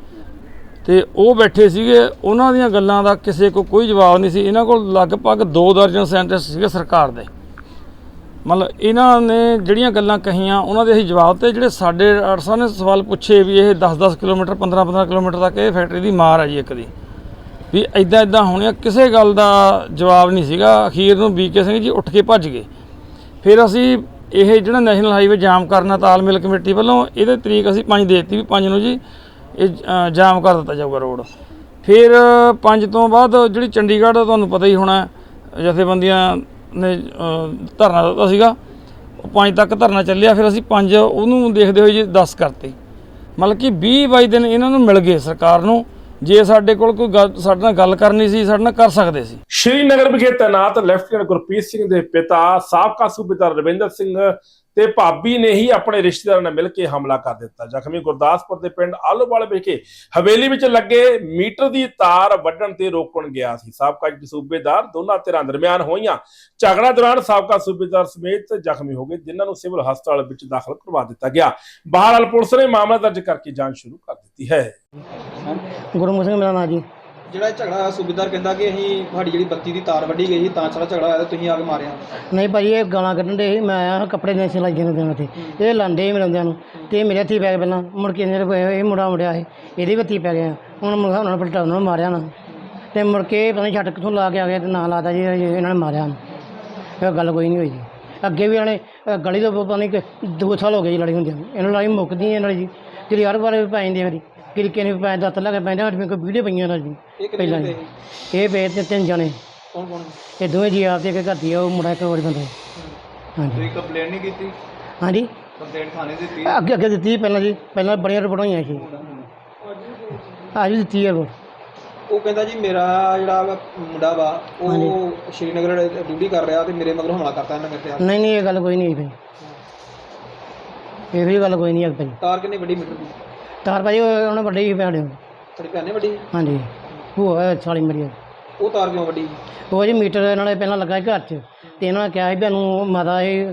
ਤੇ ਉਹ ਬੈਠੇ ਸੀਗੇ। ਉਹਨਾਂ ਦੀਆਂ ਗੱਲਾਂ ਦਾ ਕਿਸੇ ਕੋ ਕੋਈ ਜਵਾਬ ਨਹੀਂ ਸੀ। ਇਹਨਾਂ ਕੋਲ ਲਗਭਗ 2 ਦਰਜਨ ਸਾਇੰਟਿਸਟ ਸੀਗੇ ਸਰਕਾਰ ਦੇ। ਮਤਲਬ ਇਹਨਾਂ ਨੇ ਜਿਹੜੀਆਂ ਗੱਲਾਂ ਕਹੀਆਂ, ਉਹਨਾਂ ਦੇ ਅਸੀਂ ਜਵਾਬ ਤੇ ਜਿਹੜੇ ਸਾਡੇ ਡਾਕਟਰ ਸਾਹਿਬ ਨੇ ਸਵਾਲ ਪੁੱਛੇ ਵੀ ਇਹ 10-10 ਕਿਲੋਮੀਟਰ 15-15 ਕਿਲੋਮੀਟਰ ਤੱਕ ਇਹ ਫੈਕਟਰੀ ਦੀ ਮਾਰ ਆ ਜੀ ਇੱਕ ਦੀ। ਵੀ ਐਦਾਂ ਐਦਾਂ ਹੋਣੀਆਂ, ਕਿਸੇ ਗੱਲ ਦਾ ਜਵਾਬ ਨਹੀਂ ਸੀਗਾ। ਅਖੀਰ ਨੂੰ ਬੀਕੇ ਸਿੰਘ ਜੀ ਉੱਠ ਕੇ ਭੱਜ ਗਏ। ਫਿਰ ਅਸੀਂ ਇਹ ਜਿਹੜਾ ਨੈਸ਼ਨਲ ਹਾਈਵੇ ਜਾਮ ਕਰਨਾ ਤਾਲਮੇਲ ਕਮੇਟੀ ਵੱਲੋਂ, ਇਹਦੇ ਤਰੀਕ ਅਸੀਂ 5 ਦੇਤੀ ਵੀ 5 ਨੂੰ ਜੀ ਇਹ ਜਾਮ ਕਰ ਦਿੱਤਾ ਜਾਊਗਾ ਰੋਡ। ਫਿਰ 5 ਤੋਂ ਬਾਅਦ ਜਿਹੜੀ ਚੰਡੀਗੜ੍ਹ ਦਾ ਤੁਹਾਨੂੰ ਪਤਾ ਹੀ ਹੋਣਾ, ਜਥੇਬੰਦੀਆਂ ਨੇ ਧਰਨਾ ਦਿੱਤਾ ਸੀਗਾ। ਉਹ 5 ਤੱਕ ਧਰਨਾ ਚੱਲਿਆ, ਫਿਰ ਅਸੀਂ 5 ਉਹਨੂੰ ਦੇਖਦੇ ਹੋਏ ਜੀ 10 ਕਰਤੇ। ਮਤਲਬ ਕਿ 20 22 ਦਿਨ ਇਹਨਾਂ ਨੂੰ ਮਿਲ ਗਏ ਸਰਕਾਰ ਨੂੰ। ਜੇ ਸਾਡੇ ਕੋਲ ਕੋਈ ਗੱਲ ਸਾਡੇ ਨਾਲ ਗੱਲ ਕਰਨੀ ਸੀ, ਸਾਡੇ ਨਾਲ ਕਰ ਸਕਦੇ ਸੀ। ਸ਼੍ਰੀਨਗਰ ਵਿਖੇ ਤੈਨਾਤ ਲੈਫਟੀਨੈਂਟ ਗੁਰਪ੍ਰੀਤ ਸਿੰਘ ਦੇ ਪਿਤਾ, ਸਾਬਕਾ ਸੂਬੇਦਾਰ ਰਵਿੰਦਰ ਸਿੰਘ ਤੇ ਭਾਬੀ ਨੇ ਹੀ ਆਪਣੇ ਰਿਸ਼ਤੇਦਾਰਾਂ ਨਾਲ ਮਿਲ ਕੇ ਹਮਲਾ ਕਰ ਦਿੱਤਾ। ਜ਼ਖਮੀ ਗੁਰਦਾਸਪੁਰ ਦੇ ਪਿੰਡ ਆਲੋਵਾਲ ਵਿਖੇ ਹਵੇਲੀ ਵਿੱਚ ਲੱਗੇ ਮੀਟਰ ਦੀ ਤਾਰ ਵੱਢਣ ਤੇ ਰੋਕਣ ਗਿਆ ਸੀ। ਸਾਬਕਾ ਸੂਬੇਦਾਰ ਦੋਨਾਂ ਧਿਰਾਂ ਦਰਮਿਆਨ ਹੋਈਆਂ। ਝਗੜਾ ਦੌਰਾਨ ਸਾਬਕਾ ਸੂਬੇਦਾਰ ਸਮੇਤ ਜ਼ਖਮੀ ਹੋ ਗਏ, ਜਿਨ੍ਹਾਂ ਨੂੰ ਸਿਵਲ ਹਸਪਤਾਲ ਵਿੱਚ ਦਾਖਲ ਕਰਵਾ ਦਿੱਤਾ ਗਿਆ। ਬਾਹਰ ਪੁਲਿਸ ਨੇ ਮਾਮਲਾ ਦਰਜ ਕਰਕੇ ਜਾਂਚ ਸ਼ੁਰੂ ਕਰ ਦਿੱਤੀ ਹੈ। ਗੁਰਮੁਖ ਸਿੰਘ, ਮੇਰਾ ਨਾਂ ਜੀ। ਜਿਹੜਾ ਇਹ ਝਗੜਾ ਸੂਬੇਦਾਰ ਕਹਿੰਦਾ ਕਿ ਅਸੀਂ ਸਾਡੀ ਜਿਹੜੀ ਬੱਤੀ ਦੀ ਤਾਰ ਵੱਢੀ ਗਈ ਸੀ, ਤਾਂ ਸਾਰਾ ਝਗੜਾ ਹੋਇਆ ਤੇ ਤੁਸੀਂ ਆ ਕੇ ਮਾਰਿਆ। ਨਹੀਂ ਭਾਜੀ, ਇਹ ਗਾਲਾਂ ਕੱਢਣ ਦੇ ਸੀ, ਮੈਂ ਆਇਆ, ਕੱਪੜੇ ਦੇ ਸਿਲਾਈ ਦੇ ਦੇਣ ਤੇ। ਇਹ ਲਾਂਦੇ ਸੀ ਮੇਰੇ ਨੂੰ, ਤੇ ਇਹ ਮੇਰੇ ਹੱਥੀ ਪੈ ਗਏ ਪਹਿਲਾਂ। ਮੁੜ ਕੇ ਮੇਰੇ ਇਹ ਮੁੰਡਾ ਮੁੜਿਆ ਸੀ, ਇਹਦੇ ਵੀ ਹੱਥੀ ਪੈ ਗਿਆ। ਹੁਣ ਮੁੰਡਾ ਉਹਨਾਂ ਨੇ ਪਲਟਾ, ਉਹਨਾਂ ਨੂੰ ਮਾਰਿਆ ਨਾ। ਤੇ ਮੁੜ ਕੇ ਪਤਾ ਨਹੀਂ ਛੱਟ ਕਿੱਥੋਂ ਲਾ ਕੇ ਆ ਗਏ ਤੇ ਨਾਂ ਲਾਤਾ ਜੀ ਇਹਨਾਂ ਨੇ ਮਾਰਿਆ। ਇਹ ਗੱਲ ਕੋਈ ਨਹੀਂ ਹੋਈ ਜੀ। ਅੱਗੇ ਵੀ ਇਹਨਾਂ ਨੇ ਗਲੀ ਤੋਂ ਪਤਾ ਨਹੀਂ ਦੋ ਸਾਲ ਹੋ ਗਏ ਜੀ ਲੜੀ ਹੁੰਦੀ ਨੂੰ। ਇਹਨਾਂ ਲੜਾਈ ਮੁੱਕਦੀ ਇਹਨਾਂ ਦੀ ਜੀ। ਕਿਹੜੀ ਹਰ ਵਾਰ ਵੀ ਪੈ ਜਾਂਦੀ ਹੈ ਮੇਰੀ। ਕਿਹੜੀ ਕਿਨੇ ਵੀ ਪੈ ਦੱਤ ਲੱਗੇ ਪੈਂਦੇ ਹੱਥ ਕੋਈ ਵੀਡੀਓ ਪਈਆਂ ਇਹਨਾਂ ਦੀ ਇਹ ਕਿੰਨੇ ਪਹਿਲਾਂ ਸੀ? ਇਹ ਪਏ ਤੇ ਤਿੰਨ ਜਣੇ। ਕੌਣ ਕੌਣ? ਇਹ ਦੋਵੇਂ ਜੀ ਆਪ ਦੇ ਇੱਕ ਘਰ ਦੀ ਆ ਉਹ ਮੁੰਡਾ ਇੱਕ ਹੋਰ ਬੰਦਾ। ਹਾਂਜੀ। ਤੁਸੀਂ ਕੰਪਲੇਂਟ ਨਹੀਂ ਕੀਤੀ? ਹਾਂਜੀ। ਕੰਪਲੇਂਟ ਥਾਣੇ ਦੀ ਦਿੱਤੀ? ਅੱਗੇ ਅੱਗੇ ਦਿੱਤੀ ਪਹਿਲਾਂ ਜੀ ਪਹਿਲਾਂ ਬੜੀਆਂ ਰਿਪੋਰਟਾਂ ਹੋਈਆਂ ਸੀ। ਅੱਜ ਵੀ ਦਿੱਤੀ ਹੈ ਰਿਪੋਰਟ। ਉਹ ਕਹਿੰਦਾ ਜੀ ਮੇਰਾ ਜਿਹੜਾ ਵਾ ਮੁੰਡਾ ਵਾ ਉਹ ਸ਼੍ਰੀਨਗਰ ਡਿਊਟੀ ਕਰ ਰਿਹਾ ਤੇ ਮੇਰੇ ਮਗਰ ਹਮਲਾ ਕਰਤਾ ਇਹਨਾਂ ਮੇਰੇ ਤੇ ਨਹੀਂ ਨਹੀਂ ਇਹ ਗੱਲ ਕੋਈ ਨਹੀਂ ਹੈ ਇਹ ਵੀ ਗੱਲ ਕੋਈ ਨਹੀਂ ਹੈ ਭਾਈ। ਤਾਰ ਕਿੰਨੀ ਵੱਡੀ ਮੀਟਰ ਦੀ? ਤਾਰ ਭਾਈ ਉਹ- ਉਹਨੇ ਵੱਡੀ ਹੀ ਭੈਣੇ ਤੁਹਾਡੀ ਭੈਣ ਨੇ ਵੱਡੀ? ਹਾਂਜੀ। ਉਹ ਹੈ ਸਾਲੀ ਮੇਰੀ। ਉਹ ਤਾਰ ਕਿਉਂ ਵੱਡੀ? ਉਹ ਜੀ ਮੀਟਰ ਇਹਨਾਂ ਨੇ ਪਹਿਲਾਂ ਲੱਗਾ ਸੀ ਘਰ 'ਚ ਤੇ ਇਹਨਾਂ ਨੇ ਕਿਹਾ ਸੀ ਵੀ ਇਹਨੂੰ ਮਾਤਾ ਇਹ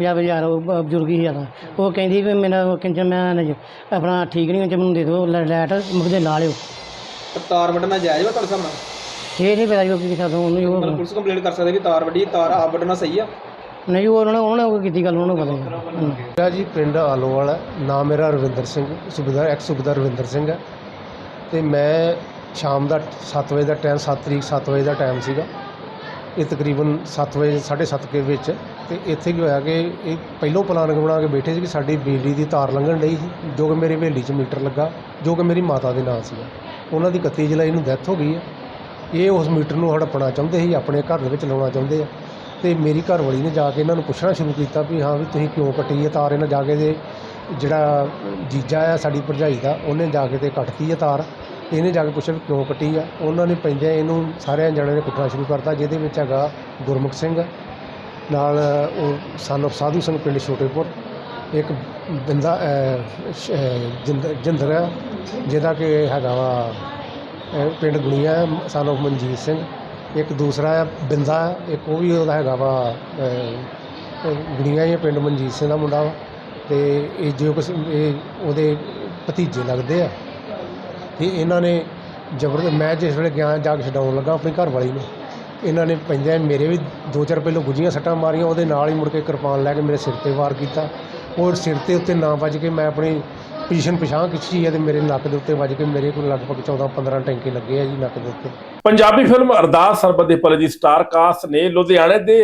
ਜਾਂ ਯਾਰ ਉਹ ਬ- ਬਜ਼ੁਰਗ ਹੀ ਜ਼ਿਆਦਾ। ਉਹ ਕਹਿੰਦੀ ਵੀ ਮੇਰਾ ਕਿੰਜ ਮੈਂ ਨਾ ਜੀ ਆਪਣਾ ਠੀਕ ਨਹੀਂ ਹੁੰਦਾ ਮੈਨੂੰ ਦੇ ਦਿਓ ਲੈ- ਲਾਈਟ ਮੁਕਦੇ ਲਾ ਲਿਓ। ਤੇ ਤਾਰ ਵੱਢਣਾ ਜਾਇਜ਼ ਵਾ ਤੁਹਾਡੇ ਸਾਹਮਣੇ? ਇਹ ਨਹੀਂ ਪਤਾ ਜੀ ਉਹ ਕੀ ਕੀਤਾ ਉਹਨੂੰ ਜੀ ਮਤਲਬ ਉਹ ਪੁਲਿਸ ਕੰਪਲੇਂਟ ਕਰ ਸਕਦੇ ਵੀ ਤਾਰ ਵੱਡੀ ਤਾਰ ਆਪ ਵੱਢਣਾ ਸਹੀ ਆ? ਨਹੀਂ ਉਹਨਾਂ ਨੇ ਉਹਨਾਂ ਨੇ ਉਹ ਕੀਤੀ ਗੱਲ, ਉਹਨਾਂ ਨੂੰ ਪਤਾ ਜੀ ਮੇਰਾ ਜੀ ਪਿੰਡ ਆਲੋਵਾਲ ਹੈ। ਨਾਮ ਮੇਰਾ ਰਵਿੰਦਰ ਸਿੰਘ, ਸੂਬੇਦਾਰ ਐਕਸ ਸੂਬੇਦਾਰ ਰਵਿੰਦਰ ਸਿੰਘ ਹੈ। ਤੇ ਮੈਂ ਸ਼ਾਮ ਦਾ 7 ਵਜੇ ਦਾ ਟਾਈਮ 7 ਤਰੀਕ 7 ਵਜੇ ਦਾ ਟਾਈਮ ਸੀਗਾ। ਇਹ ਤਕਰੀਬਨ 7 ਵਜੇ 7:30 ਕੇ ਵਿੱਚ। ਤੇ ਇੱਥੇ ਕੀ ਹੋਇਆ ਕਿ ਇਹ ਪਹਿਲੋਂ ਪਲਾਨ ਬਣਾ ਕੇ ਬੈਠੇ ਸੀ ਕਿ ਸਾਡੀ ਬਿਜਲੀ ਦੀ ਤਾਰ ਲੰਘਣ ਲਈ ਸੀ, ਜੋ ਕਿ ਮੇਰੀ ਹਵੇਲੀ 'ਚ ਮੀਟਰ ਲੱਗਾ, ਜੋ ਕਿ ਮੇਰੀ ਮਾਤਾ ਦੇ ਨਾਂ ਸੀਗਾ। ਉਹਨਾਂ ਦੀ 31 ਜੁਲਾਈ ਨੂੰ ਡੈਥ ਹੋ ਗਈ ਹੈ। ਇਹ ਉਸ ਮੀਟਰ ਨੂੰ ਹੜਪਣਾ ਚਾਹੁੰਦੇ ਸੀ, ਆਪਣੇ ਘਰ ਦੇ ਵਿੱਚ ਲਾਉਣਾ ਚਾਹੁੰਦੇ ਆ। ਤੇ ਮੇਰੀ ਘਰਵਾਲੀ ਨੇ ਜਾ ਕੇ ਇਹਨਾਂ ਨੂੰ ਪੁੱਛਣਾ ਸ਼ੁਰੂ ਕੀਤਾ ਵੀ ਹਾਂ ਵੀ ਤੁਸੀਂ ਕਿਉਂ ਕੱਟੀ ਹੈ ਤਾਰ ਇਹਨਾਂ ਜਾ ਕੇ ਦੇ ਜਿਹੜਾ ਜੀਜਾ ਆ ਸਾਡੀ ਭਰਜਾਈ ਦਾ ਉਹਨੇ ਜਾ ਕੇ ਤੇ ਕੱਟਤੀ ਹੈ ਤਾਰ। ਇਹਨੇ ਜਾ ਕੇ ਪੁੱਛਿਆ ਵੀ ਕਿਉਂ ਕੱਟੀ ਆ? ਉਹਨਾਂ ਨੇ ਪੈਂਦਿਆਂ ਇਹਨੂੰ ਸਾਰਿਆਂ ਜਣਿਆਂ ਨੇ ਕੁੱਟਣਾ ਸ਼ੁਰੂ ਕਰਤਾ ਜਿਹਦੇ ਵਿੱਚ ਹੈਗਾ ਗੁਰਮੁਖ ਸਿੰਘ ਨਾਲ ਉਹ ਸਨ of ਸਾਧੂ ਸਿੰਘ ਪਿੰਡ ਛੋਟੇਪੁਰ ਇੱਕ ਬਿੰਦਾ ਅਹ, ਜਿੰਦਰ ਆ, ਜਿਹਦਾ ਕਿ ਹੈਗਾ ਵਾ ਪਿੰਡ ਗੁਣੀਆ ਸਨ of ਮਨਜੀਤ ਸਿੰਘ। ਇੱਕ ਦੂਸਰਾ ਆ ਬਿੰਦਾ ਇੱਕ ਉਹ ਵੀ ਉਹਦਾ ਹੈਗਾ ਵਾ ਅਹ, ਅਹ, ਹੀ ਪਿੰਡ ਮਨਜੀਤ ਸਿੰਘ ਦਾ ਮੁੰਡਾ ਵਾ। ਅਤੇ ਇਹ ਜੋ ਕੁਛ ਇਹ ਉਹਦੇ ਭਤੀਜੇ ਲੱਗਦੇ ਆ। ਅਤੇ ਇਹਨਾਂ ਨੇ ਜਬਰ ਮੈਂ ਜਿਸ ਵੇਲੇ ਗਿਆ ਜਾ ਕੇ ਛਡਾਉਣ ਲੱਗਾ ਆਪਣੀ ਘਰ ਵਾਲੀ ਨੂੰ। ਇਹਨਾਂ ਨੇ ਪੈਂਦਿਆਂ ਮੇਰੇ ਵੀ ਦੋ ਚਾਰ ਪਹਿਲੋਂ ਗੁੱਜੀਆਂ ਸੱਟਾਂ ਮਾਰੀਆਂ ਉਹਦੇ ਨਾਲ ਹੀ ਮੁੜ ਕੇ ਕਿਰਪਾਨ ਲੈ ਕੇ ਮੇਰੇ ਸਿਰ ਤੇ ਵਾਰ ਕੀਤਾ। ਔਰ ਸਿਰ ਤੇ ਉੱਤੇ ਨਾ ਵੱਜ ਕੇ ਮੈਂ ਆਪਣੀ ਪੋਜੀਸ਼ਨ ਪਛਾਣ ਖਿੱਚੀ ਹੈ ਤੇ ਮੇਰੇ ਨੱਕ ਦੇ ਉੱਤੇ ਵੱਜ ਕੇ ਮੇਰੇ ਕੋਲ ਲਗਭਗ 14 15 ਟੈਂਕੇ ਲੱਗੇ ਆ ਜੀ ਨੱਕ ਦੇ ਉੱਤੇ। ਪੰਜਾਬੀ ਫਿਲਮ ਅਰਦਾਸ ਸਰਬਤ ਦੇ ਭਲੇ ਦੀ ਸਟਾਰ ਕਾਸਟ ਨੇ ਲੁਧਿਆਣੇ ਦੇ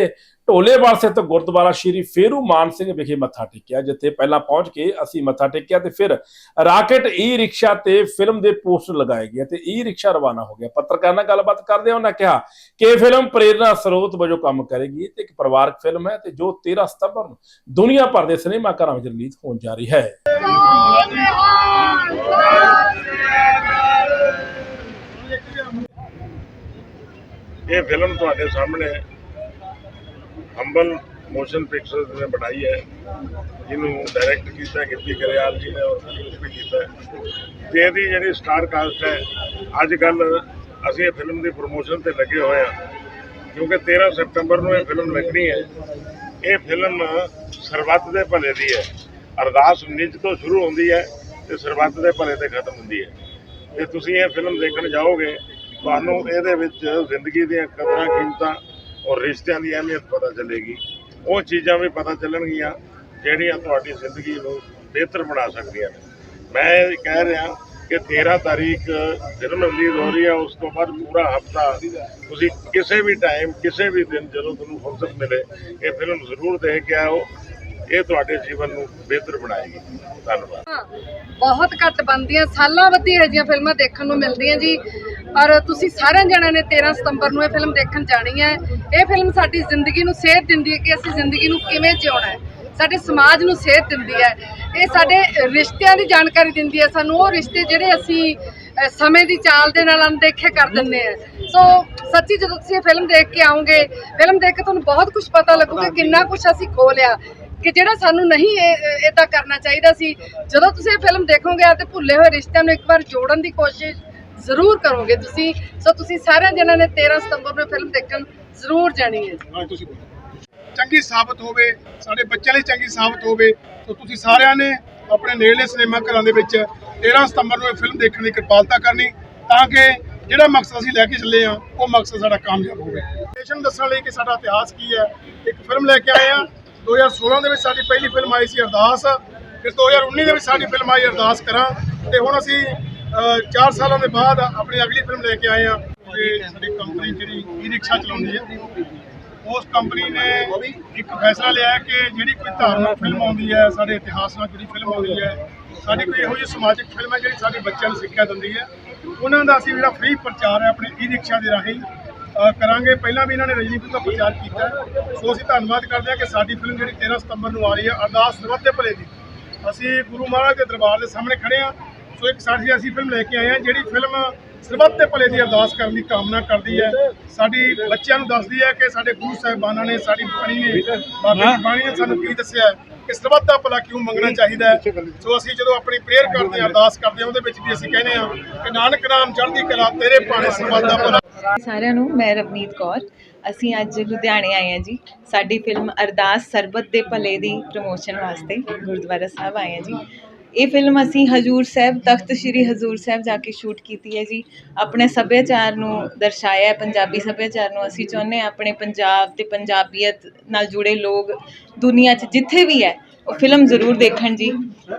ਢੋਲੇਵਾਲ ਸਥਿਤ ਗੁਰਦੁਆਰਾ ਸ਼੍ਰੀ ਫੇਰੂ ਮਾਨ ਸਿੰਘ ਵਿਖੇ ਮੱਥਾ ਟੇਕਿਆ, ਜਿੱਥੇ ਪਹਿਲਾਂ ਪਹੁੰਚ ਕੇ ਅਸੀਂ ਮੱਥਾ ਟੇਕਿਆ ਤੇ ਫਿਰ ਰਾਕਟ ਈ ਰਿਕਸ਼ਾ ਤੇ ਫਿਲਮ ਦੇ ਪੋਸਟਰ ਲਗਾਏ ਗਏ ਤੇ ਈ ਰਿਕਸ਼ਾ ਰਵਾਨਾ ਹੋ ਗਿਆ। ਪੱਤਰਕਾਰ ਨਾਲ ਗੱਲਬਾਤ ਕਰਦੇ ਉਹਨਾਂ ਕਿਹਾ ਕਿ ਇਹ ਫਿਲਮ ਪ੍ਰੇਰਨਾ ਸਰੋਤ ਵਜੋਂ ਕੰਮ ਕਰੇਗੀ ਤੇ ਇੱਕ ਪਰਿਵਾਰਕ ਫਿਲਮ ਹੈ ਤੇ ਜੋ 13 ਸਤੰਬਰ ਨੂੰ ਦੁਨੀਆ ਭਰ ਦੇ ਸਿਨੇਮਾ ਘਰਾਂ ਵਿੱਚ ਰਿਲੀਜ਼ ਹੋਣ ਜਾ ਰਹੀ ਹੈ। ਇਹ ਫਿਲਮ ਤੁਹਾਡੇ ਸਾਹਮਣੇ ਹੰਬਲ ਮੋਸ਼ਨ ਪਿਕਚਰਸ ਨੇ ਬਣਾਈ ਹੈ, ਜਿਹਨੂੰ ਡਾਇਰੈਕਟ ਕੀਤਾ ਗਿੱਪੀ ਗਰੇਵਾਲ ਜੀ ਨੇ ਔਰ ਪ੍ਰੋਡਿਊਸ ਵੀ ਕੀਤਾ ਹੈ। ਤੇ ਇਹਦੀ ਜਿਹੜੀ ਸਟਾਰ ਕਾਸਟ ਹੈ ਅੱਜ ਕੱਲ ਅਸੀਂ ਇਹ ਫਿਲਮ ਦੀ ਪ੍ਰੋਮੋਸ਼ਨ ਤੇ ਲੱਗੇ ਹੋਏ ਹਾਂ, ਕਿਉਂਕਿ 13 ਸਤੰਬਰ ਨੂੰ ਇਹ ਫਿਲਮ ਲੱਗਣੀ ਹੈ। ਇਹ ਫਿਲਮ ਸਰਬੱਤ ਦੇ ਭਲੇ ਦੀ ਹੈ। ਅਰਦਾਸ ਨਿੱਜ ਤੋਂ ਸ਼ੁਰੂ ਹੁੰਦੀ ਹੈ ਤੇ ਸਰਬੱਤ ਦੇ ਭਲੇ ਤੇ ਖਤਮ ਹੁੰਦੀ ਹੈ। ਤੇ ਤੁਸੀਂ ਇਹ ਫਿਲਮ ਦੇਖਣ ਜਾਓਗੇ, ਤੁਹਾਨੂੰ ਇਹਦੇ ਵਿੱਚ ਜ਼ਿੰਦਗੀ ਦੀਆਂ ਕਦਰਾਂ ਕੀਮਤਾਂ ਔਰ ਰਿਸ਼ਤਿਆਂ ਦੀ ਅਹਿਮੀਅਤ ਪਤਾ ਚੱਲੇਗੀ। ਉਹ ਚੀਜ਼ਾਂ ਵੀ ਪਤਾ ਚੱਲਣਗੀਆਂ, ਜਿਹੜੀਆਂ ਤੁਹਾਡੀ ਜ਼ਿੰਦਗੀ ਨੂੰ ਬਿਹਤਰ ਬਣਾ ਸਕਦੀਆਂ ਨੇ। ਮੈਂ ਇਹ ਕਹਿ ਰਿਹਾ ਕਿ 13 ਤਾਰੀਖ ਫਿਲਮ ਰਿਲੀਜ਼ ਹੋ ਰਹੀ ਹੈ ਉਸ ਤੋਂ ਬਾਅਦ ਪੂਰਾ ਹਫਤਾ ਤੁਸੀਂ ਕਿਸੇ ਵੀ ਟਾਈਮ ਕਿਸੇ ਵੀ ਦਿਨ ਜਦੋਂ ਤੁਹਾਨੂੰ ਫੁਰਸਤ ਮਿਲੇ, ਇਹ ਫਿਲਮ ਜ਼ਰੂਰ ਦੇਖ ਕੇ ਆਓ। ਇਹ ਤੁਹਾਡੇ ਜੀਵਨ ਨੂੰ ਬਿਹਤਰ ਬਣਾਏਗੀ। ਧੰਨਵਾਦ। ਬਹੁਤ ਘੱਟ ਬਣਦੀਆਂ, ਸਾਲਾਂ ਬੱਧੀ ਇਹੋ ਫਿਲਮਾਂ ਦੇਖਣ ਨੂੰ ਮਿਲਦੀਆਂ ਜੀ। ਔਰ ਤੁਸੀਂ ਸਾਰਿਆਂ ਜਣਿਆਂ ਨੇ 13 ਸਤੰਬਰ ਨੂੰ ਇਹ ਫਿਲਮ ਦੇਖਣ ਜਾਣੀ ਹੈ। ਇਹ ਫਿਲਮ ਸਾਡੀ ਜ਼ਿੰਦਗੀ ਨੂੰ ਸੇਧ ਦਿੰਦੀ ਹੈ ਕਿ ਅਸੀਂ ਜ਼ਿੰਦਗੀ ਨੂੰ ਕਿਵੇਂ ਜਿਉਣਾ ਹੈ। ਸਾਡੇ ਸਮਾਜ ਨੂੰ ਸੇਧ ਦਿੰਦੀ ਹੈ। ਇਹ ਸਾਡੇ ਰਿਸ਼ਤਿਆਂ ਦੀ ਜਾਣਕਾਰੀ ਦਿੰਦੀ ਹੈ। ਸਾਨੂੰ ਉਹ ਰਿਸ਼ਤੇ ਜਿਹੜੇ ਅਸੀਂ ਸਮੇਂ ਦੀ ਚਾਲ ਦੇ ਨਾਲ ਅਣਦੇਖੇ ਕਰ ਦਿੰਦੇ ਆ ਸੋ ਸੱਚੀ ਜਦੋਂ ਤੁਸੀਂ ਇਹ ਫਿਲਮ ਦੇਖ ਕੇ ਆਓਗੇ, ਫਿਲਮ ਦੇਖ ਕੇ ਤੁਹਾਨੂੰ ਬਹੁਤ ਕੁਝ ਪਤਾ ਲੱਗੂਗਾ ਕਿੰਨਾ ਕੁਝ ਅਸੀਂ ਖੋ ਲਿਆ। ਕਿ ਜਿਹੜਾ ਸਾਨੂੰ ਨਹੀਂ ਇਦਾਂ ਕਰਨਾ ਚਾਹੀਦਾ ਸੀ। ਜਦੋਂ ਤੁਸੀਂ ਇਹ ਫਿਲਮ ਦੇਖੋਗੇ ਤੇ ਭੁੱਲੇ ਹੋਏ ਰਿਸ਼ਤਿਆਂ ਨੂੰ ਇੱਕ ਵਾਰ ਜੋੜਨ ਦੀ ਕੋਸ਼ਿਸ਼ ਜ਼ਰੂਰ ਕਰੋਗੇ ਤੁਸੀਂ। ਸੋ ਤੁਸੀਂ ਸਾਰਿਆਂ ਜਣਾਂ ਨੇ 13 ਸਤੰਬਰ ਨੂੰ ਇਹ ਫਿਲਮ ਦੇਖਣ ਜ਼ਰੂਰ ਜਾਣੀ ਹੈ ਜੀ। ਚੰਗੀ ਸਾਬਤ ਹੋਵੇ, ਸਾਡੇ ਬੱਚਿਆਂ ਲਈ ਚੰਗੀ ਸਾਬਤ ਹੋਵੇ। ਤਾਂ ਤੁਸੀਂ ਸਾਰਿਆਂ ਨੇ ਆਪਣੇ ਨੇੜਲੇ ਸਿਨੇਮਾ ਘਰਾਂ ਦੇ ਵਿੱਚ 13 ਸਤੰਬਰ ਨੂੰ ਇਹ ਫਿਲਮ ਦੇਖਣ ਦੀ ਕਿਰਪਾਲਤਾ ਕਰਨੀ, ਤਾਂ ਕਿ ਜਿਹੜਾ ਮਕਸਦ ਅਸੀਂ ਲੈ ਕੇ ਚੱਲੇ ਆ ਉਹ ਮਕਸਦ ਸਾਡਾ ਕਾਮਯਾਬ ਹੋਵੇ। ਨੇਸ਼ਨ ਦੱਸਣ ਲਈ ਕਿ ਸਾਡਾ ਇਤਿਹਾਸ ਕੀ ਹੈ, ਇੱਕ ਫਿਲਮ ਲੈ ਕੇ ਆਏ ਆ 2016 ਦੇ ਵਿੱਚ ਸਾਡੀ ਪਹਿਲੀ ਫਿਲਮ ਆਈ ਸੀ ਅਰਦਾਸ। ਫਿਰ 2019 ਦੇ ਵਿੱਚ ਸਾਡੀ ਫਿਲਮ ਆਈ ਅਰਦਾਸ ਕਰਾਂ। ਤੇ ਹੁਣ ਅਸੀਂ 4 ਸਾਲਾਂ ਦੇ ਬਾਅਦ ਆਪਣੀ ਅਗਲੀ ਫਿਲਮ ਲੈ ਕੇ ਆਏ ਆ ਤੇ ਸਾਡੀ ਕੰਪਨੀ ਜਿਹੜੀ ਈ ਰਿਕਸ਼ਾ ਚਲਾਉਂਦੀ ਹੈ, ਉਸ ਕੰਪਨੀ ਨੇ ਇੱਕ ਫੈਸਲਾ ਲਿਆ ਕਿ ਜਿਹੜੀ ਕੋਈ ਧਾਰਮਿਕ ਫਿਲਮ ਆਉਂਦੀ ਹੈ, ਸਾਡੇ ਇਤਿਹਾਸ ਨਾਲ ਜਿਹੜੀ ਫਿਲਮ ਆਉਂਦੀ ਹੈ, ਸਾਡੀ ਕੋਈ ਇਹੋ ਜਿਹੀ ਸਮਾਜਿਕ ਫਿਲਮ ਹੈ ਜਿਹੜੀ ਸਾਡੇ ਬੱਚਿਆਂ ਨੂੰ ਸਿੱਖਿਆ ਦਿੰਦੀ ਹੈ। ਉਹਨਾਂ ਦਾ ਅਸੀਂ ਜਿਹੜਾ ਫ੍ਰੀ ਪ੍ਰਚਾਰ ਹੈ ਆਪਣੇ ਈ ਰਿਕਸ਼ਾ ਦੇ ਰਾਹੀਂ ਕਰਾਂਗੇ। ਪਹਿਲਾਂ ਵੀ ਇਹਨਾਂ ਨੇ ਰਜਨੀਪੁਰ ਫਿਲਮ ਦਾ ਪ੍ਰਚਾਰ ਕੀਤਾ ਸੋ ਅਸੀਂ ਧੰਨਵਾਦ ਕਰਦੇ ਹਾਂ ਕਿ ਸਾਡੀ ਫਿਲਮ ਜਿਹੜੀ 13 ਸਤੰਬਰ ਨੂੰ ਆ ਰਹੀ ਹੈ, ਅਰਦਾਸ ਸਰਬੱਤ ਦੇ ਭਲੇ ਦੀ ਅਸੀਂ ਗੁਰੂ ਮਹਾਰਾਜ ਦੇ ਦਰਬਾਰ ਦੇ ਸਾਹਮਣੇ ਖੜੇ ਹਾਂ। ਸੋ ਇੱਕ ਸਾਡੀ ਅਸੀਂ ਫਿਲਮ ਲੈ ਕੇ ਆਏ ਹਾਂ ਜਿਹੜੀ ਫਿਲਮ ਸਰਬੱਤ ਦੇ ਭਲੇ ਦੀ ਅਰਦਾਸ ਕਰਨ ਦੀ ਕਾਮਨਾ ਕਰਦੀ ਹੈ। ਸਾਡੀ ਬੱਚਿਆਂ ਨੂੰ ਦੱਸਦੀ ਹੈ ਕਿ ਸਾਡੇ ਗੁਰੂ ਸਾਹਿਬਾਨਾਂ ਨੇ, ਸਾਡੀ ਬਾਣੀ ਨੇ, ਬਾਬੇ ਦੀ ਬਾਣੀ ਨੇ ਸਾਨੂੰ ਕੀ ਦੱਸਿਆ ਹੈ ਕਿ ਸਰਬੱਤ ਦਾ ਭਲਾ ਕਿਉਂ ਮੰਗਣਾ ਚਾਹੀਦਾ ਹੈ। ਸੋ ਅਸੀਂ ਜਦੋਂ ਆਪਣੀ ਪ੍ਰੇਅਰ ਕਰਦੇ ਹਾਂ ਅਰਦਾਸ ਕਰਦੇ ਹਾਂ, ਉਹਦੇ ਵਿੱਚ ਵੀ ਅਸੀਂ ਕਹਿੰਦੇ ਹਾਂ ਕਿ ਨਾਨਕ ਨਾਮ ਚੜ੍ਹਦੀ ਕਲਾ, ਤੇਰੇ ਭਾਣੇ ਸਰਬੱਤ ਦਾ ਭਲਾ। ਸਾਰਿਆਂ ਨੂੰ, ਮੈਂ ਰਵਨੀਤ ਕੌਰ। ਅਸੀਂ ਅੱਜ ਲੁਧਿਆਣੇ ਆਏ ਹਾਂ ਜੀ। ਸਾਡੀ ਫਿਲਮ ਅਰਦਾਸ ਸਰਬਤ ਦੇ ਭਲੇ ਦੀ ਪ੍ਰਮੋਸ਼ਨ ਵਾਸਤੇ ਗੁਰਦੁਆਰਾ ਸਾਹਿਬ ਆਏ ਹਾਂ ਜੀ। ਇਹ ਫਿਲਮ ਅਸੀਂ ਹਜੂਰ ਸਾਹਿਬ ਤਖਤ ਸ੍ਰੀ ਹਜੂਰ ਸਾਹਿਬ ਜਾ ਕੇ ਸ਼ੂਟ ਕੀਤੀ ਹੈ ਜੀ। ਆਪਣੇ ਸੱਭਿਆਚਾਰ ਨੂੰ ਦਰਸਾਇਆ ਹੈ, ਪੰਜਾਬੀ ਸੱਭਿਆਚਾਰ ਨੂੰ ਅਸੀਂ ਚਾਹੁੰਦੇ ਹਾਂ ਆਪਣੇ ਪੰਜਾਬ ਤੇ ਪੰਜਾਬੀਅਤ ਨਾਲ ਜੁੜੇ ਲੋਕ ਦੁਨੀਆ 'ਚ ਜਿੱਥੇ ਵੀ ਹੈ, ਉਹ ਫਿਲਮ ਜ਼ਰੂਰ ਦੇਖਣ ਜੀ,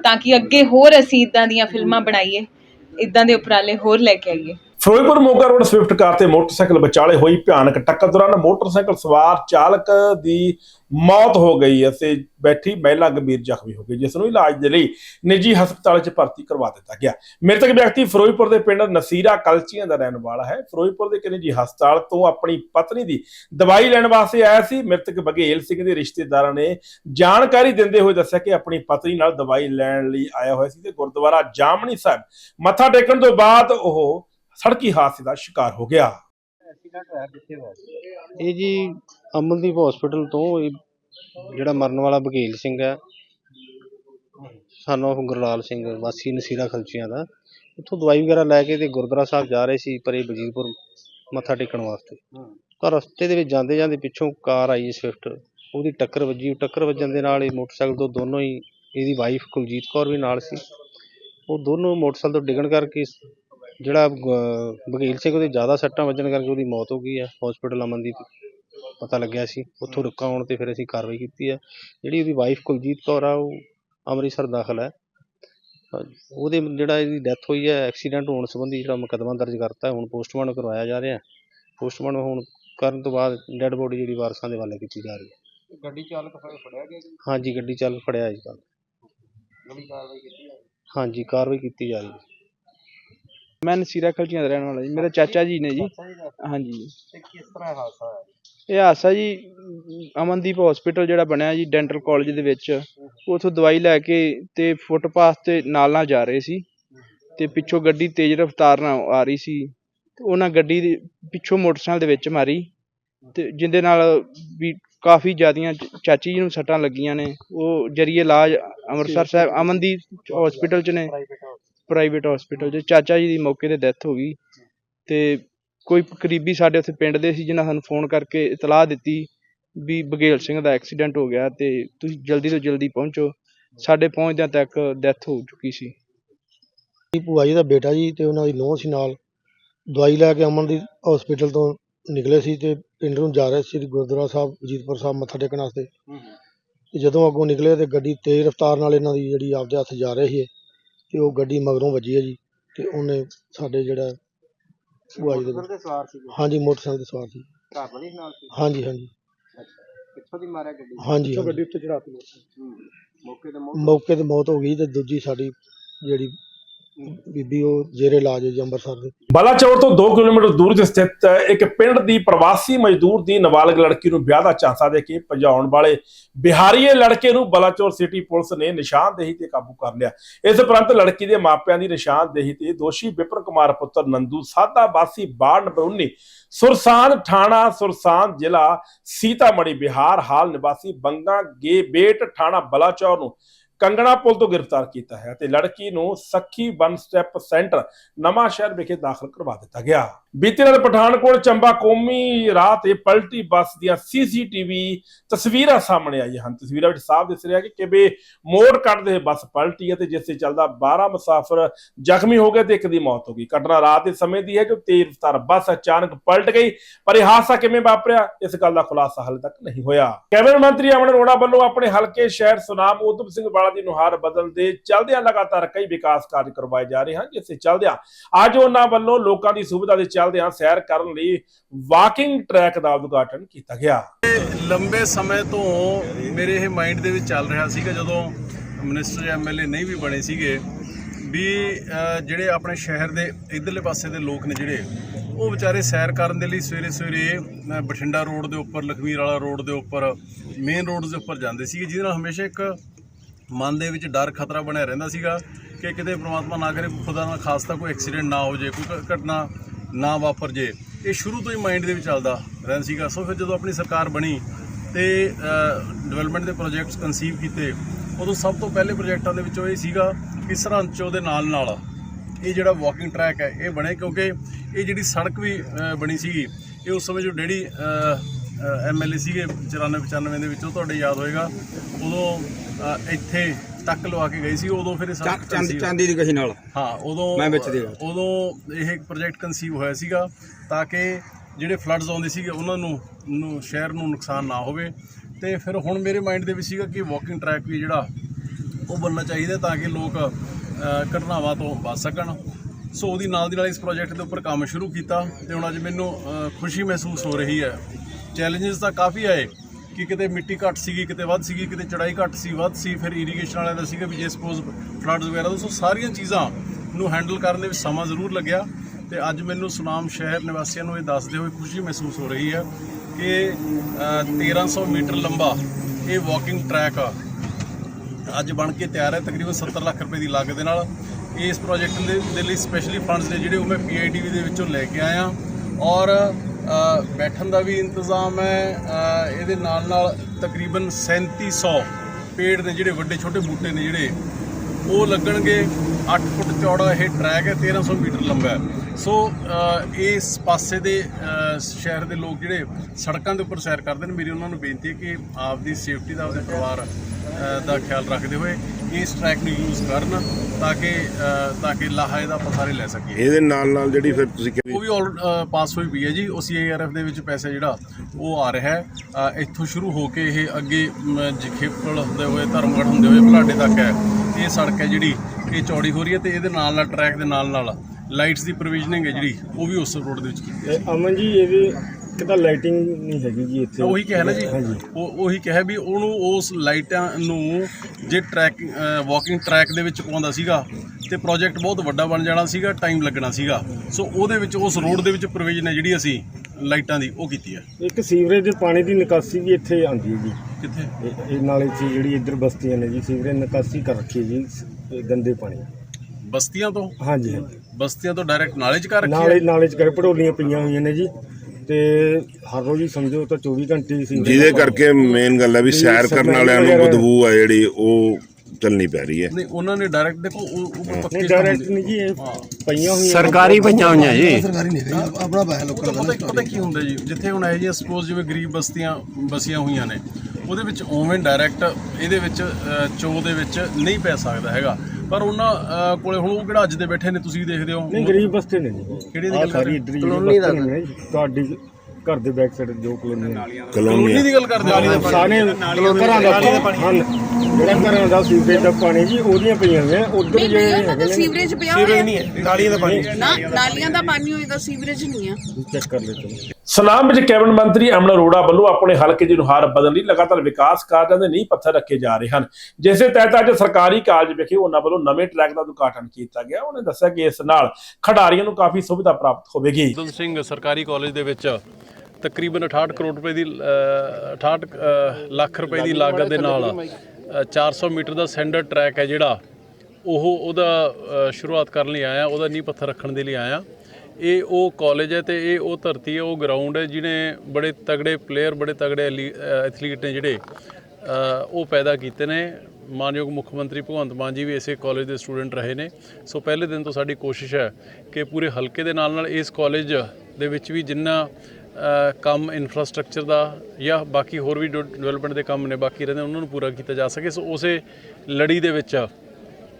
ਤਾਂ ਕਿ ਅੱਗੇ ਹੋਰ ਅਸੀਂ ਇਦਾਂ ਦੀਆਂ ਫਿਲਮਾਂ ਬਣਾਈਏ, ਇਦਾਂ ਦੇ ਉਪਰਾਲੇ ਹੋਰ ਲੈ ਕੇ ਆਈਏ। Ferozepur Moga road Swift car ਤੇ ਮੋਟਰਸਾਈਕਲ ਵਿਚਾਲੇ ਹੋਈ ਭਿਆਨਕ ਟੱਕਰ ਦੌਰਾਨ ਮੋਟਰਸਾਈਕਲ ਸਵਾਰ ਚਾਲਕ ਦੀ ਮੌਤ ਹੋ ਗਈ ਅਤੇ ਬੈਠੀ ਮਹਿਲਾ ਗੰਭੀਰ ਜ਼ਖਮੀ ਹੋ ਗਈ, ਜਿਸ ਨੂੰ ਇਲਾਜ ਦੇ ਲਈ ਨਿੱਜੀ ਹਸਪਤਾਲ 'ਚ ਭਰਤੀ ਕਰਵਾ ਦਿੱਤਾ ਗਿਆ। ਮ੍ਰਿਤਕ ਵਿਅਕਤੀ ਫਿਰੋਜ਼ਪੁਰ ਦੇ ਪਿੰਡ ਨਸੀਰਾ ਕਲਚੀਆਂ ਦਾ ਰਹਿਣ ਵਾਲਾ ਹੈ। ਫਿਰੋਜ਼ਪੁਰ ਦੇ ਇੱਕ ਨਿੱਜੀ ਹਸਪਤਾਲ ਤੋਂ ਆਪਣੀ ਪਤਨੀ ਦੀ ਦਵਾਈ ਲੈਣ ਵਾਸਤੇ ਆਇਆ ਸੀ। ਮ੍ਰਿਤਕ ਬਘੇਲ ਸਿੰਘ ਦੇ ਰਿਸ਼ਤੇਦਾਰਾਂ ਨੇ ਜਾਣਕਾਰੀ ਦਿੰਦੇ ਹੋਏ ਦੱਸਿਆ ਕਿ ਆਪਣੀ ਪਤਨੀ ਨਾਲ ਦਵਾਈ ਲੈਣ ਲਈ ਆਇਆ ਹੋਇਆ ਸੀ ਤੇ ਗੁਰਦੁਆਰਾ ਜਾਮਣੀ ਸਾਹਿਬ ਮੱਥਾ ਟੇਕਣ ਤੋਂ ਬਾਅਦ ਉਹ ਸੜਕੀ ਹਾਦਸੇ ਦਾ ਸ਼ਿਕਾਰ ਹੋ ਗਿਆ। ਇਹ ਜੀ ਅਮਨਦੀਪ ਹਸਪੀਟਲ ਤੋਂ ਇਹ ਜਿਹੜਾ ਮਰਨ ਵਾਲਾ ਬਘੇਲ ਸਿੰਘ ਹੈ। ਸਾਨੂੰ ਗੁਰਲਾਲ ਸਿੰਘ, ਵਾਸੀ ਨਸੀਰਾ ਖਲਚੀਆਂ ਦਾ। ਉੱਥੋਂ ਦਵਾਈ ਵਗੈਰਾ ਲੈ ਕੇ ਤੇ ਗੁਰਦੁਆਰਾ ਸਾਹਿਬ ਜਾ ਰਹੇ ਸੀ, ਪਰੇ ਵਜੀਰਪੁਰ ਮੱਥਾ ਟੇਕਣ ਵਾਸਤੇ। ਤਾਂ ਰਸਤੇ ਦੇ ਵਿੱਚ ਜਾਂਦੇ ਜਾਂਦੇ ਪਿੱਛੋਂ ਕਾਰ ਆਈ ਸਵਿਫਟ। ਉਹਦੀ ਟੱਕਰ ਵੱਜੀ। ਉਹ ਟੱਕਰ ਵੱਜਣ ਦੇ ਨਾਲ ਇਹ ਮੋਟਰਸਾਈਕਲ ਤੋਂ ਦੋਨੋਂ ਹੀ, ਇਹਦੀ ਵਾਈਫ ਕੁਲਜੀਤ ਕੌਰ ਵੀ ਨਾਲ ਸੀ। ਉਹ ਦੋਨੋਂ ਮੋਟਰਸਾਈਕਲ ਤੋਂ ਡਿੱਗਣ ਕਰਕੇ ਜਿਹੜਾ ਬਘੇਲ ਸਿੰਘ ਉਹਦੇ ਜ਼ਿਆਦਾ ਸੱਟਾਂ ਵੱਜਣ ਕਰਕੇ ਉਹਦੀ ਮੌਤ ਹੋ ਗਈ ਹੈ ਹਸਪੀਟਲ ਅਮਨਦੀਪ ਪਤਾ ਲੱਗਿਆ ਸੀ। ਉੱਥੋਂ ਰੁਕਾ ਆਉਣ ਤੇ ਫਿਰ ਅਸੀਂ ਕਾਰਵਾਈ ਕੀਤੀ ਹੈ। ਜਿਹੜੀ ਉਹਦੀ ਵਾਈਫ ਕੁਲਜੀਤ ਕੌਰ ਆ ਉਹ ਅੰਮ੍ਰਿਤਸਰ ਦਾਖਲ ਹੈ। ਉਹਦੇ ਜਿਹੜਾ ਇਹਦੀ ਡੈਥ ਹੋਈ ਹੈ ਐਕਸੀਡੈਂਟ ਹੋਣ ਸੰਬੰਧੀ ਜਿਹੜਾ ਮੁਕੱਦਮਾ ਦਰਜ ਕਰਤਾ ਹੁਣ ਪੋਸਟਮਾਰਟਮ ਕਰਵਾਇਆ ਜਾ ਰਿਹਾ ਪੋਸਟਮਾਰਟਮ ਹੁਣ ਕਰਨ ਤੋਂ ਬਾਅਦ ਡੈੱਡ ਬੋਡੀ ਜਿਹੜੀ ਵਾਰਸਾਂ ਦੇ ਹਵਾਲੇ ਕੀਤੀ ਜਾ ਰਹੀ ਹੈ। ਗੱਡੀ ਚਾਲਕ ਫੜਿਆ ਗਿਆ ਜੀ? ਹਾਂਜੀ ਗੱਡੀ ਚੱਲ ਫੜਿਆ ਜੀ। ਕੱਲ੍ਹ ਕਾਰਵਾਈ ਕੀਤੀ ਹਾਂਜੀ ਕਾਰਵਾਈ ਕੀਤੀ ਜਾ ਰਹੀ ਹੈ। ਮੈਂ ਨਸੀਰਾ ਖਲਚੀਆਂ ਦਾ ਰਹਿਣ ਵਾਲਾ ਜੀ। ਮੇਰੇ ਚਾਚਾ ਜੀ ਨੇ ਜੀ। ਹਾਂਜੀ। ਤੇ ਕਿਸ ਤਰ੍ਹਾਂ ਹਾਦਸਾ ਹੋਇਆ ਇਹ ਹਾਸਾ ਜੀ ਅਮਨਦੀਪ ਹਸਪੀਟਲ ਜਿਹੜਾ ਬਣਿਆ ਜੀ ਡੈਂਟਲ ਕਾਲਜ ਦੇ ਵਿੱਚ। ਉਥੋਂ ਦਵਾਈ ਲੈ ਕੇ ਤੇ ਫੁੱਟਪਾਥ ਤੇ ਨਾਲ ਨਾਲ ਜਾ ਰਹੇ ਸੀ। ਤੇ ਪਿੱਛੋਂ ਗੱਡੀ ਤੇਜ਼ ਰਫ਼ਤਾਰ ਨਾਲ ਆ ਰਹੀ ਸੀ। ਤੇ ਉਹਨਾਂ ਗੱਡੀ ਦੇ ਪਿੱਛੋਂ ਮੋਟਰਸਾਈਕਲ ਦੇ ਵਿੱਚ ਮਾਰੀ। ਤੇ ਜਿੰਦੇ ਨਾਲ ਵੀ ਕਾਫੀ ਜ਼ਿਆਦੀਆਂ ਚਾਚੀ ਜੀ ਨੂੰ ਸੱਟਾਂ ਲੱਗੀਆਂ ਨੇ। ਉਹ ਜਰੀਏ ਇਲਾਜ ਅੰਮ੍ਰਿਤਸਰ ਸਾਹਿਬ ਅਮਨਦੀਪ ਹਸਪੀਟਲ ਚ ਨੇ। ਪ੍ਰਾਈਵੇਟ ਹਸਪੀਟਲ 'ਚ। ਚਾਚਾ ਜੀ ਦੀ ਮੌਕੇ ਤੇ ਡੈਥ ਹੋ ਗਈ। ਤੇ ਕੋਈ ਕਰੀਬੀ ਸਾਡੇ ਉੱਥੇ ਪਿੰਡ ਦੇ ਸੀ ਜਿਨ੍ਹਾਂ ਸਾਨੂੰ ਫੋਨ ਕਰਕੇ ਇਤਲਾਹ ਦਿੱਤੀ ਵੀ ਬਘੇਲ ਸਿੰਘ ਦਾ ਐਕਸੀਡੈਂਟ ਹੋ ਗਿਆ ਤੇ ਤੁਸੀਂ ਜਲਦੀ ਤੋਂ ਜਲਦੀ ਪਹੁੰਚੋ। ਸਾਡੇ ਪਹੁੰਚਦਿਆਂ ਤੱਕ ਡੈਥ ਹੋ ਚੁੱਕੀ ਸੀ। ਜੀ ਭੂਆ ਜੀ ਦਾ ਬੇਟਾ ਜੀ ਤੇ ਉਹਨਾਂ ਦੀ ਨੂੰਹ ਸੀ ਨਾਲ। ਦਵਾਈ ਲੈ ਕੇ ਅਮਨ ਦੀ ਹਸਪੀਟਲ ਤੋਂ ਨਿਕਲੇ ਸੀ ਤੇ ਪਿੰਡ ਨੂੰ ਜਾ ਰਹੇ ਸੀ ਸ੍ਰੀ ਗੁਰਦੁਆਰਾ ਸਾਹਿਬ ਅਜੀਤਪੁਰ ਸਾਹਿਬ ਮੱਥਾ ਟੇਕਣ ਵਾਸਤੇ। ਤੇ ਜਦੋਂ ਅੱਗੋਂ ਨਿਕਲੇ ਤੇ ਗੱਡੀ ਤੇਜ਼ ਰਫ਼ਤਾਰ ਨਾਲ ਇਹਨਾਂ ਦੀ ਜਿਹੜੀ ਆਪਦੇ ਹੱਥ ਜਾ ਰਹੀ ਸੀ ਤੇ ਉਹ ਗੱਡੀ ਮਗਰੋਂ ਵੱਜੀ ਹੈ ਜੀ ਤੇ ਉਹਨੇ ਸਾਡੇ ਜਿਹੜਾ ਭੂਆ ਜੀ ਦੇ ਮੋਟਰਸਾਈਕਲ ਤੇ ਸਵਾਰ ਸੀ ਹਾਂਜੀ ਮੋਟਰਸਾਈਕਲ ਤੇ ਸਵਾਰ ਸੀ। ਘਰ ਵਾਲੀ ਨਾਲ ਸੀ? ਹਾਂਜੀ ਹਾਂਜੀ। ਕਿੱਥੋਂ ਦੀ ਮਾਰਿਆ ਗੱਡੀ? ਹਾਂਜੀ ਹਾਂਜੀ। ਉੱਤੇ ਚੜਾਤੀ ਮੌਕੇ ਤੇ ਮੌਤ ਮੌਕੇ ਤੇ ਮੌਤ ਹੋ ਗਈ ਤੇ ਦੂਜੀ ਸਾਡੀ ਜਿਹੜੀ ਬੀਬੀ ਉਹ ਜੇਰੇ ਇਲਾਜ ਹੈ ਜੀ ਅੰਮ੍ਰਿਤਸਰ ਦੇ। ਬਲਾਚੌਰ ਤੋਂ 2 ਕਿਲੋਮੀਟਰ ਦੂਰ ਤੇ ਸਥਿਤ ਇੱਕ ਪਿੰਡ ਦੀ ਪ੍ਰਵਾਸੀ ਮਜ਼ਦੂਰ ਦੀ ਨਾਬਾਲਗ ਲੜਕੀ ਨੂੰ ਵਿਆਹ ਦਾ ਝਾਂਸਾ ਦੇ ਕੇ ਭਜਾਉਣ ਵਾਲੇ ਬਿਹਾਰੀਏ ਲੜਕੇ ਨੂੰ ਬਲਾਚੌਰ ਸਿਟੀ ਪੁਲਿਸ ਨੇ ਨਿਸ਼ਾਨਦੇਹੀ ਤੇ ਕਾਬੂ ਕਰ ਲਿਆ। ਇਸ ਉਪਰੰਤ ਲੜਕੀ ਦੇ ਮਾਪਿਆਂ ਦੀ ਨਿਸ਼ਾਨਦੇਹੀ ਤੇ ਦੋਸ਼ੀ ਵਿਪਨ ਕੁਮਾਰ ਪੁੱਤਰ ਨੰਦੂ ਸਾਦਾ ਬਾਸੀ ਬਾੜ ਨੰਬਰ 19 ਸੁਰਸਾਨ ਥਾਣਾ ਸੁਰਸਾਨ ਜ਼ਿਲ੍ਹਾ ਸੀਤਾਮੜੀ ਬਿਹਾਰ, ਹਾਲ ਨਿਵਾਸੀ ਬੰਗਾ ਗੇਬੇਟ ਥਾਣਾ ਬਲਾਚੌਰ ਨੂੰ ਕੰਗਣਾ ਪੁਲ ਤੋਂ ਗ੍ਰਿਫਤਾਰ ਕੀਤਾ ਹੈ ਤੇ ਲੜਕੀ ਨੂੰ ਸੱਖੀ ਵਨ ਸਟੈਪ ਸੈਂਟਰ ਨਵਾਂ ਸ਼ਹਿਰ ਵਿਖੇ ਦਾਖਲ ਕਰਵਾ ਦਿੱਤਾ ਗਿਆ। ਬੀਤੇ ਰਾਤ ਪਠਾਨਕੋਟ ਚੰਬਾ ਕੌਮੀ ਰਾਹ ਤੇ ਪਲਟੀ ਬੱਸ ਦੀਆਂ ਸੀਸੀਟੀਵੀ ਤਸਵੀਰਾਂ ਸਾਹਮਣੇ ਆਈਆਂ ਹਨ। ਤਸਵੀਰਾਂ ਵਿੱਚ ਸਾਫ਼ ਦਿਸ ਰਿਹਾ ਕਿ ਕਿਵੇਂ ਮੋੜ ਕੱਟਦੇ ਬੱਸ ਪਲਟੀ ਅਤੇ ਜਿਸ ਤੇ ਚੱਲਦਾ 12 ਮੁਸਾਫਰ ਜ਼ਖਮੀ ਹੋ ਗਏ ਤੇ ਇੱਕ ਦੀ ਮੌਤ ਹੋ ਗਈ। ਘਟਨਾ ਰਾਤ ਦੇ ਸਮੇਂ ਦੀ ਹੈ ਜੋ ਤੇਜ਼ ਰਫ਼ਤਾਰ ਬੱਸ ਅਚਾਨਕ ਪਲਟ ਗਈ, ਪਰ ਇਹ ਹਾਦਸਾ ਕਿਵੇਂ ਵਾਪਰਿਆ, ਇਸ ਗੱਲ ਦਾ ਖੁਲਾਸਾ ਹਾਲੇ ਤੱਕ ਨਹੀਂ ਹੋਇਆ। ਕੈਬਨਿਟ ਮੰਤਰੀ ਅਮਨ ਅਰੋੜਾ ਵੱਲੋਂ ਆਪਣੇ ਹਲਕੇ ਸ਼ਹਿਰ ਸੁਨਾਮ ਉਧਮ ਸਿੰਘ ਵਾਲਾ ਦੀ ਨੁਹਾਰ ਬਦਲਦੇ ਚਲਦਿਆਂ ਲਗਾਤਾਰ ਕਈ ਵਿਕਾਸ ਕਾਰਜ ਕਰਵਾਏ ਜਾ ਰਹੇ ਹਨ, ਜਿਸ ਤੇ ਚਲਦਿਆਂ ਅੱਜ ਉਹਨਾਂ ਵੱਲੋਂ ਲੋਕਾਂ ਦੀ ਸੁਵਿਧਾ ਦੇ ਚਲਦਿਆਂ ਸੈਰ ਕਰਨ ਲਈ ਵਾਕਿੰਗ ਟਰੈਕ ਦਾ ਉਦਘਾਟਨ ਕੀਤਾ ਗਿਆ। ਲੰਬੇ ਸਮੇਂ ਤੋਂ ਮੇਰੇ ਇਹ ਮਾਈਂਡ ਦੇ ਵਿੱਚ ਚੱਲ ਰਿਹਾ ਸੀਗਾ, ਜਦੋਂ ਮਿਨਿਸਟਰ ਐਮਐਲਏ ਨਹੀਂ ਵੀ ਬਣੇ ਸੀਗੇ, ਵੀ ਜਿਹੜੇ ਆਪਣੇ ਸ਼ਹਿਰ ਦੇ ਇਧਰਲੇ ਪਾਸੇ ਦੇ ਲੋਕ ਨੇ ਜਿਹੜੇ, ਉਹ ਵਿਚਾਰੇ ਸੈਰ ਕਰਨ ਦੇ ਲਈ ਸਵੇਰੇ ਸਵੇਰੇ ਬਠਿੰਡਾ ਰੋਡ ਦੇ ਉੱਪਰ ਲਖਮੀਰ ਵਾਲਾ ਰੋਡ ਦੇ ਉੱਪਰ ਮੇਨ ਰੋਡ ਦੇ ਉੱਪਰ ਜਾਂਦੇ ਸੀਗੇ, ਜਿਹਦੇ ਨਾਲ ਹਮੇਸ਼ਾ ਇੱਕ ਮਨ ਦੇ ਵਿੱਚ ਡਰ ਖਤਰਾ ਬਣਿਆ ਰਹਿੰਦਾ ਸੀਗਾ ਕਿ ਕਿਤੇ ਪ੍ਰਮਾਤਮਾ ਨਾ ਕਰੇ, ਖੁਦਾ ਨਾ ਖਾਸਤਾ ਕੋਈ ਐਕਸੀਡੈਂਟ ਨਾ ਹੋ ਜੇ, ਕੋਈ ਘਟਨਾ ਨਾ ਵਾਪਰ ਜੇ। ਇਹ ਸ਼ੁਰੂ ਤੋਂ ਹੀ ਮਾਈਂਡ ਦੇ ਵਿੱਚ ਚੱਲਦਾ ਰਹਿੰਦਾ ਸੀਗਾ। ਸੋ ਫਿਰ ਜਦੋਂ ਆਪਣੀ ਸਰਕਾਰ ਬਣੀ ਤੇ ਡਿਵੈਲਪਮੈਂਟ ਦੇ ਪ੍ਰੋਜੈਕਟਸ ਕਨਸੀਵ ਕੀਤੇ, ਉਦੋਂ ਸਭ ਤੋਂ ਪਹਿਲੇ ਪ੍ਰੋਜੈਕਟਾਂ ਦੇ ਵਿੱਚੋਂ ਇਹ ਸੀਗਾ ਕਿ ਸਰਹੰਦ ਦੇ ਨਾਲ ਨਾਲ ਇਹ ਜਿਹੜਾ ਵਾਕਿੰਗ ਟਰੈਕ ਹੈ, ਇਹ ਬਣੇ ਕਿਉਂਕਿ ਇਹ ਜਿਹੜੀ ਸੜਕ ਵੀ ਬਣੀ ਸੀਗੀ, ਇਹ ਉਸ ਸਮੇਂ ਜੋ ਡੈਡੀ ਐਮਐਲਏ ਸੀਗੇ 94 95 ਦੇ ਵਿੱਚੋਂ ਤੁਹਾਡੇ ਯਾਦ ਹੋਏਗਾ। ਉਦੋਂ ਅ, ਇੱਥੇ ਤੱਕ ਲਵਾ ਕੇ ਗਈ ਸੀ ਉਦੋਂ ਫਿਰ ਇਹ ਚਾਂਦੀ conceive- ਚਾਂਦੀ ਦੀ ਕਹੀ ਨਾਲ। ਹਾਂ ਉਦੋਂ ਮੈਂ ਵਿੱਚ ਸੀਗਾ। ਉਦੋਂ ਇਹ ਪ੍ਰੋਜੈਕਟ ਕਨਸੀਵ ਹੋਇਆ ਸੀਗਾ ਤਾਂ ਕਿ ਜਿਹੜੇ ਫਲੱਡਸ ਆਉਂਦੇ ਸੀਗੇ ਉਹਨਾਂ ਨੂੰ ਨੂੰ ਸ਼ਹਿਰ ਨੂੰ ਨੁਕਸਾਨ ਨਾ ਹੋਵੇ। ਤੇ ਫਿਰ ਹੁਣ ਮੇਰੇ ਮਾਈਂਡ ਦੇ ਵਿੱਚ ਸੀਗਾ ਕਿ ਵਾਕਿੰਗ ਟਰੈਕ ਵੀ ਜਿਹੜਾ ਉਹ ਬਣਨਾ ਚਾਹੀਦਾ ਤਾਂ ਕਿ ਲੋਕ ਅ, ਘਟਨਾਵਾਂ ਤੋਂ ਬਚ ਸਕਣ। ਸੋ ਉਹਦੀ ਨਾਲ ਦੀ ਨਾਲ ਇਸ ਪ੍ਰੋਜੈਕਟ ਦੇ ਉੱਪਰ ਕੰਮ ਸ਼ੁਰੂ ਕੀਤਾ ਤੇ ਹੁਣ ਅੱਜ ਮੈਨੂੰ ਅ, ਖੁਸ਼ੀ ਮਹਿਸੂਸ ਹੋ ਰਹੀ ਹੈ। ਚੈਲੰਜਸ ਤਾਂ ਕਾਫੀ ਆਏ ਕਿ ਕਿਤੇ ਮਿੱਟੀ ਘੱਟ ਸੀਗੀ ਕਿਤੇ ਵੱਧ ਸੀਗੀ ਕਿਤੇ ਚੜਾਈ ਘੱਟ ਸੀ ਵੱਧ ਸੀ ਫਿਰ ਇਰੀਗੇਸ਼ਨ ਵਾਲਿਆਂ ਦਾ ਸੀਗਾ ਵੀ ਜੇ ਸਪੋਜ਼ ਫਲੱਡਸ ਵਗੈਰਾ ਦਾ ਸੋ ਸਾਰੀਆਂ ਚੀਜ਼ਾਂ ਨੂੰ ਹੈਂਡਲ ਕਰਨ ਦੇ ਵਿੱਚ ਸਮਾਂ ਜ਼ਰੂਰ ਲੱਗਿਆ। ਤੇ ਅੱਜ ਮੈਨੂੰ ਸੁਨਾਮ ਸ਼ਹਿਰ ਨਿਵਾਸੀਆਂ ਨੂੰ ਇਹ ਦੱਸਦੇ ਹੋਏ ਖੁਸ਼ੀ ਮਹਿਸੂਸ ਹੋ ਰਹੀ ਹੈ ਕਿ ਅ, 1300 ਮੀਟਰ ਲੰਬਾ ਇਹ ਵਾਕਿੰਗ ਟਰੈਕ ਆ। ਅੱਜ ਬਣ ਕੇ ਤਿਆਰ ਹੈ ਤਕਰੀਬਨ 70 ਲੱਖ ਰੁਪਏ ਦੀ ਲਾਗਤ ਦੇ ਨਾਲ। ਇਸ ਪ੍ਰੋਜੈਕਟ ਦੇ ਦੇ ਲਈ ਸਪੈਸ਼ਲੀ ਫੰਡਸ ਨੇ ਜਿਹੜੇ ਉਹ ਮੈਂ ਪੀਆਈਡੀਵੀ ਦੇ ਵਿੱਚੋਂ ਲੈ ਕੇ ਆਇਆ। ਔਰ ਬੈਠਣ ਦਾ ਵੀ ਇੰਤਜ਼ਾਮ ਹੈ। ਇਹਦੇ ਨਾਲ ਨਾਲ ਤਕਰੀਬਨ 3700 ਪੇੜ ਨੇ ਜਿਹੜੇ ਵੱਡੇ ਛੋਟੇ ਬੂਟੇ ਨੇ ਜਿਹੜੇ, ਉਹ ਲੱਗਣਗੇ। 8 ਫੁੱਟ ਚੌੜਾ ਇਹ ਟਰੈਕ ਹੈ 1300 ਮੀਟਰ ਲੰਬਾ ਹੈ। ਸੋ ਇਸ ਪਾਸੇ ਦੇ ਸ਼ਹਿਰ ਦੇ ਲੋਕ ਜਿਹੜੇ ਸੜਕਾਂ ਦੇ ਉੱਪਰ ਸੈਰ ਕਰਦੇ ਨੇ, ਮੇਰੀ ਉਹਨਾਂ ਨੂੰ ਬੇਨਤੀ ਹੈ ਕਿ ਆਪਦੀ ਸੇਫਟੀ ਦਾ, ਆਪਦੇ ਪਰਿਵਾਰ ਦਾ ਖਿਆਲ ਰੱਖਦੇ ਹੋਏ ਇਸ ਟਰੈਕ ਨੂੰ ਯੂਜ਼ ਕਰਨ ਤਾਂ ਕਿ ਤਾਂ ਕਿ ਲਾਹਾ ਆਪਾਂ ਸਾਰੇ ਲੈ ਸਕੀਏ। ਇਹਦੇ ਨਾਲ ਨਾਲ ਜਿਹੜੀ ਫਿਰ ਤੁਸੀਂ ਉਹ ਵੀ ਆਲ ਪਾਸ ਹੋਈ ਪਈ ਹੈ ਜੀ। ਉਹ ਸੀਆਈਆਰਐਫ ਦੇ ਵਿੱਚ ਪੈਸਾ ਜਿਹੜਾ ਉਹ ਆ ਰਿਹਾ ਹੈ। ਇੱਥੋਂ ਸ਼ੁਰੂ ਹੋ ਕੇ ਇਹ ਅੱਗੇ ਜਖੇਪਲ ਹੁੰਦੇ ਹੋਏ ਧਰਮਗੜ੍ਹ ਹੁੰਦੇ ਹੋਏ ਬੁਲਾਡੇ ਤੱਕ ਹੈ। ਇਹ ਸੜਕ ਹੈ ਜਿਹੜੀ ਇਹ ਚੌੜੀ ਹੋ ਰਹੀ ਹੈ ਤੇ ਇਹਦੇ ਨਾਲ ਨਾਲ ਟਰੈਕ ਦੇ ਨਾਲ ਨਾਲ ਲਾਈਟਸ ਦੀ ਪ੍ਰੋਵੀਜ਼ਨਿੰਗ ਹੈ ਜਿਹੜੀ ਉਹ ਵੀ ਉਸ ਰੋਡ ਦੇ ਵਿੱਚ ਕੀਤੀ ਹੈ। ਅਮਨ ਜੀ ਇਹਦੇ ਕਿਤਾ ਲਾਈਟਿੰਗ ਨਹੀਂ ਹੈਗੀ ਜੀ ਇੱਥੇ। ਉਹੀ ਕਿਹਾ ਨਾ ਜੀ। ਹਾਂਜੀ। ਉਹ ਉਹੀ ਕਿਹਾ ਵੀ ਉਹਨੂੰ ਉਸ ਲਾਈਟਾਂ ਨੂੰ ਜੇ ਟਰੈਕ ਵਾਕਿੰਗ ਟਰੈਕ ਦੇ ਵਿੱਚ ਪਾਉਂਦਾ ਸੀਗਾ ਤੇ ਪ੍ਰੋਜੈਕਟ ਬਹੁਤ ਵੱਡਾ ਬਣ ਜਾਣਾ ਸੀਗਾ ਟਾਈਮ ਲੱਗਣਾ ਸੀਗਾ। ਸੋ ਉਹਦੇ ਵਿੱਚ ਉਸ ਰੋਡ ਦੇ ਵਿੱਚ ਪ੍ਰੋਵੀਜ਼ਨ ਹੈ ਜਿਹੜੀ ਅਸੀਂ ਲਾਈਟਾਂ ਦੀ ਉਹ ਕੀਤੀ ਹੈ। ਇੱਕ ਸੀਵਰੇਜ ਦੇ ਪਾਣੀ ਦੀ ਨਿਕਾਸੀ ਵੀ ਇੱਥੇ ਆਉਂਦੀ ਹੈ ਜੀ। ਕਿੱਥੇ? ਇਹ- ਇਹ ਨਾਲੇ 'ਚ ਜਿਹੜੀ ਇੱਧਰ ਬਸਤੀਆਂ ਨੇ ਜੀ ਸੀਵਰੇਜ ਨਿਕਾਸੀ ਕਰ ਰੱਖੀ ਹੈ ਜੀ ਇਹ ਗੰਦੇ ਪਾਣੀ। ਬਸਤੀਆਂ ਤੋਂ? ਹਾਂਜੀ ਹਾਂਜੀ। ਬਸਤੀਆਂ ਤੋਂ ਡਾਇਰੈਕਟ ਨਾਲੇ 'ਚ ਕਰ ਰੱਖੀ ਨਾਲੇ ਹੈ? ਨਾਲੇ 'ਚ ਕਰ ਪੜੋਲੀਆਂ ਪਈਆਂ ਹੋਈਆਂ ਨੇ ਜੀ। ਤੇ ਹਰ ਰੋਜ਼ ਹੀ ਸਮਝੋ ਤਾਂ 24 ਘੰਟੇ ਹੀ ਸੀਵਰੇਜ ਜਿਹਦੇ ਕਰਕੇ ਮੇਨ ਗੱਲ ਹੈ ਵੀ ਸੈਰ ਕਰਨ ਵਾਲਿਆਂ ਨੂੰ ਬਦਬੂ ਆ ਜਿਹੜੀ ਉਹ ਚੱਲਣੀ ਪੈ ਰਹੀ ਹੈ। ਨਹੀਂ ਉਹਨਾਂ ਨੇ ਡਾਇਰੈਕਟ ਦੇਖੋ ਉਹ ਉਹ ਪੱਕੇ ਨਹੀਂ ਡਾਇਰੈਕਟ ਨਹੀਂ ਜੀ ਇਹ ਪਈਆਂ ਹੋਈਆਂ ਸਰਕਾਰੀ ਪਈਆਂ ਹੋਈਆਂ ਜੀ। ਸਰਕਾਰੀ ਨਹੀਂ ਆਪਣਾ ਪੈਸਾ ਲੋਕਾਂ ਦਾ ਪਤਾ ਪਤਾ ਕੀ ਹੁੰਦਾ ਜੀ? ਜਿੱਥੇ ਹੁਣ ਇਹ ਜੀ ਸਪੋਜ਼ ਜਿਵੇਂ ਗਰੀਬ ਬਸਤੀਆਂ ਬਸੀਆਂ ਹੋਈਆਂ ਨੇ ਉਹਦੇ ਵਿੱਚ ਓਵੇਂ ਡਾਇਰੈਕਟ ਇਹਦੇ ਵਿੱਚ ਅ, ਚੋ ਦੇ ਵਿੱਚ ਨਹੀਂ ਪੈ ਸਕਦਾ ਹੈਗਾ। ਪਰ ਉਹਨਾਂ ਕੋਲੇ ਹੁਣ ਉਹ ਕਿਹੜਾ ਅੱਜ ਦੇ ਬੈਠੇ ਨੇ ਤੁਸੀਂ ਦੇਖਦੇ ਹੋ? ਨਹੀਂ ਗਰੀਬ ਬਸਤੇ ਨੇ ਜੀ। ਕਿਹੜੀ ਦੀ ਆਹ ਗੱਲ ਕਰ ਸਾਰੀ ਰਹੇ ਇੱਧਰ ਹੀ? ਕਲੋਨੀ ਦਾ ਬਸਤੇ ਨੇ। ਜੀ, ਤੁਹਾਡੀ ਘਰ ਦੇ ਬੈਕ ਸਾਈਡ ਜੋ ਕਲੋਨੀ ਹੈ। ਕਲੋਨੀ ਦੀ ਗੱਲ ਕਰਦੇ ਹੋ? ਸਾਰੇ ਘਰਾਂ ਦਾ ਪਾਣੀ। ਹਨ ਜਿਹੜਾ ਘਰਾਂ ਦਾ ਸੀਵਰੇਜ ਦਾ ਪਾਣੀ ਜੀ ਉਹਦੀਆਂ ਪਈਆਂ ਹੋਈਆਂ। ਉਧਰ ਜਿਹੜੇ ਹੈਗੇ ਨੇ ਸੀਵਰੇਜ ਪਿਆ ਹੋਇਆ। ਨਹੀਂ ਹੈ ਨਾਲੀਆਂ ਦਾ ਪਾਣੀ। ਨਾ ਨਾਲੀਆਂ ਦਾ ਪਾਣੀ ਹੋਏਗਾ ਸੀਵਰੇਜ ਨਹੀਂ ਆ ਚੈੱਕ ਕਰ ਲੈ ਚਲੋ ਸਲਾਮ ਵਿੱਚ ਕੈਬਨਿਟ ਮੰਤਰੀ ਅਮਨ ਅਰੋੜਾ ਵੱਲੋਂ ਆਪਣੇ ਹਲਕੇ ਦੀ ਨੁਹਾਰ ਬਦਲਣ ਲਈ ਲਗਾਤਾਰ ਵਿਕਾਸ ਕਾਰਜਾਂ ਦੇ ਨੀਂਹ ਪੱਥਰ ਰੱਖੇ ਜਾ ਰਹੇ ਹਨ। ਜਿਸੇ ਤਹਿਤ ਅੱਜ ਸਰਕਾਰੀ ਕਾਲਜ ਵਿਖੇ ਉਹਨਾਂ ਵੱਲੋਂ ਨਵੇਂ ਟਰੈਕ ਦਾ ਉਦਘਾਟਨ ਕੀਤਾ ਗਿਆ। ਉਹਨੇ ਦੱਸਿਆ ਕਿ ਇਸ ਨਾਲ ਖਿਡਾਰੀਆਂ ਨੂੰ ਕਾਫੀ ਸੁਵਿਧਾ ਪ੍ਰਾਪਤ ਹੋਵੇਗੀ। ਉਦਮ ਸਿੰਘ ਸਰਕਾਰੀ ਕਾਲਜ ਦੇ ਵਿੱਚ ਤਕਰੀਬਨ 68 ਕਰੋੜ ਰੁਪਏ ਦੀ ਅ, 68 ਅ, ਲੱਖ ਰੁਪਏ ਦੀ ਲਾਗਤ ਦੇ ਨਾਲ ਅ, 400 ਮੀਟਰ ਦਾ ਸੈਂਡਰ ਟਰੈਕ ਹੈ ਜਿਹੜਾ ਉਹ ਉਹਦਾ ਸ਼ੁਰੂਆਤ ਕਰਨ ਲਈ ਆਇਆ ਉਹਦਾ ਨੀਂਹ ਪੱਥਰ ਰੱਖਣ ਦੇ ਲਈ ਆਇਆ। ਇਹ ਉਹ ਕਾਲਜ ਹੈ ਤੇ ਇਹ ਉਹ ਧਰਤੀ ਹੈ, ਉਹ ਗਰਾਊਂਡ ਹੈ ਜਿਹਨੇ ਬੜੇ ਤਗੜੇ ਪਲੇਅਰ ਬੜੇ ਤਗੜੇ ਐਥਲੀਟ ਨੇ ਜਿਹੜੇ ਉਹ ਪੈਦਾ ਕੀਤੇ ਨੇ। ਮਾਨਯੋਗ ਮੁੱਖ ਮੰਤਰੀ ਭਗਵੰਤ ਮਾਨ ਜੀ ਵੀ ਇਸੇ ਕਾਲਜ ਦੇ ਸਟੂਡੈਂਟ ਰਹੇ ਨੇ। ਸੋ ਪਹਿਲੇ ਦਿਨ ਤੋਂ ਸਾਡੀ ਕੋਸ਼ਿਸ਼ ਹੈ ਕਿ ਪੂਰੇ ਹਲਕੇ ਦੇ ਨਾਲ ਨਾਲ ਇਸ ਕਾਲਜ ਦੇ ਵਿੱਚ ਵੀ ਜਿੰਨਾ ਕੰਮ ਇਨਫਰਾਸਟ੍ਰਕਚਰ ਦਾ ਜਾਂ ਬਾਕੀ ਹੋਰ ਵੀ ਡਿਵੈਲਪਮੈਂਟ ਦੇ ਕੰਮ ਨੇ ਬਾਕੀ ਰਹਿੰਦੇ ਉਹਨਾਂ ਨੂੰ ਪੂਰਾ ਕੀਤਾ ਜਾ ਸਕੇ। ਸੋ ਉਸੇ ਲੜੀ ਦੇ ਵਿੱਚ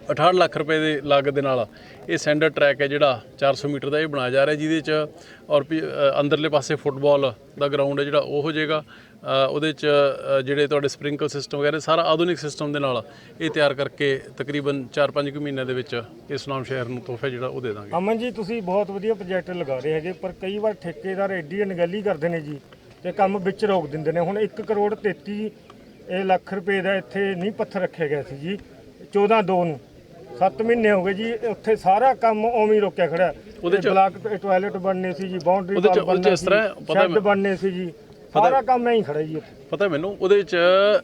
68 ਲੱਖ ਰੁਪਏ ਦੇ ਲਾਗਤ ਦੇ ਨਾਲ ਇਹ ਸੈਂਡਰ ਟਰੈਕ ਹੈ ਜਿਹੜਾ 400 ਮੀਟਰ ਦਾ ਇਹ ਬਣਾਇਆ ਜਾ ਰਿਹਾ ਜਿਹਦੇ ਚ ਔਰ ਵੀ, ਅੰਦਰਲੇ ਪਾਸੇ ਫੁੱਟਬਾਲ ਦਾ ਗਰਾਊਂਡ ਹੈ ਜਿਹੜਾ ਉਹ ਹੋ ਜਾਏਗਾ ਉਹਦੇ ਚ ਜਿਹੜੇ ਤੁਹਾਡੇ ਸਪ੍ਰਿੰਕਲ ਸਿਸਟਮ ਵਗੈਰਾ ਸਾਰਾ ਆਧੁਨਿਕ ਸਿਸਟਮ ਦੇ ਨਾਲ ਇਹ ਤਿਆਰ ਕਰਕੇ ਤਕਰੀਬਨ 4-5 ਕੁ ਮਹੀਨਿਆਂ ਦੇ ਵਿੱਚ ਇਸ ਨਾਮ ਸ਼ਹਿਰ ਨੂੰ ਤੋਹਫਾ ਜਿਹੜਾ ਉਹ ਦੇ ਦਾਂਗੇ। ਅਮਨ ਜੀ ਤੁਸੀਂ ਬਹੁਤ ਵਧੀਆ ਪ੍ਰੋਜੈਕਟ ਲਗਾ ਰਹੇ ਹੈਗੇ ਪਰ ਕਈ ਵਾਰ ਠੇਕੇਦਾਰ ਐਡੀ ਅਣਗਹਿਲੀ ਕਰਦੇ ਨੇ ਜੀ ਤੇ ਕੰਮ ਵਿੱਚ ਰੋਕ ਦਿੰਦੇ ਨੇ। ਹੁਣ 1 ਕਰੋੜ 33 ਇਹ ਲੱਖ ਰੁਪਏ ਦਾ ਇੱਥੇ ਨਹੀਂ ਪੱਥਰ ਰੱਖਿਆ ਗਿਆ ਸੀ ਜੀ 14 2 ਨੂੰ। 7 ਮਹੀਨੇ ਹੋ ਗਏ ਜੀ ਉੱਥੇ ਸਾਰਾ ਕੰਮ ਉਵੇਂ ਹੀ ਰੋਕਿਆ ਖੜਾ ਉਹਦੇ ਚ- ਬਲਾਕ ਟਾਇਲਟ ਬਣਨੇ ਸੀ ਜੀ ਬਾਉਂਡਰੀ ਉਹਦੇ ਚ- ਉਹਦੇ ਚ ਇਸ ਤਰ੍ਹਾਂ ਪਤਾ ਬਣਨੇ ਸੀ ਜੀ। ਸਾਰਾ ਕੰਮ ਐਂ ਹੀ ਖੜਾ ਜੀ ਪਤਾ ਮੈਨੂੰ ਉਹਦੇ ਚ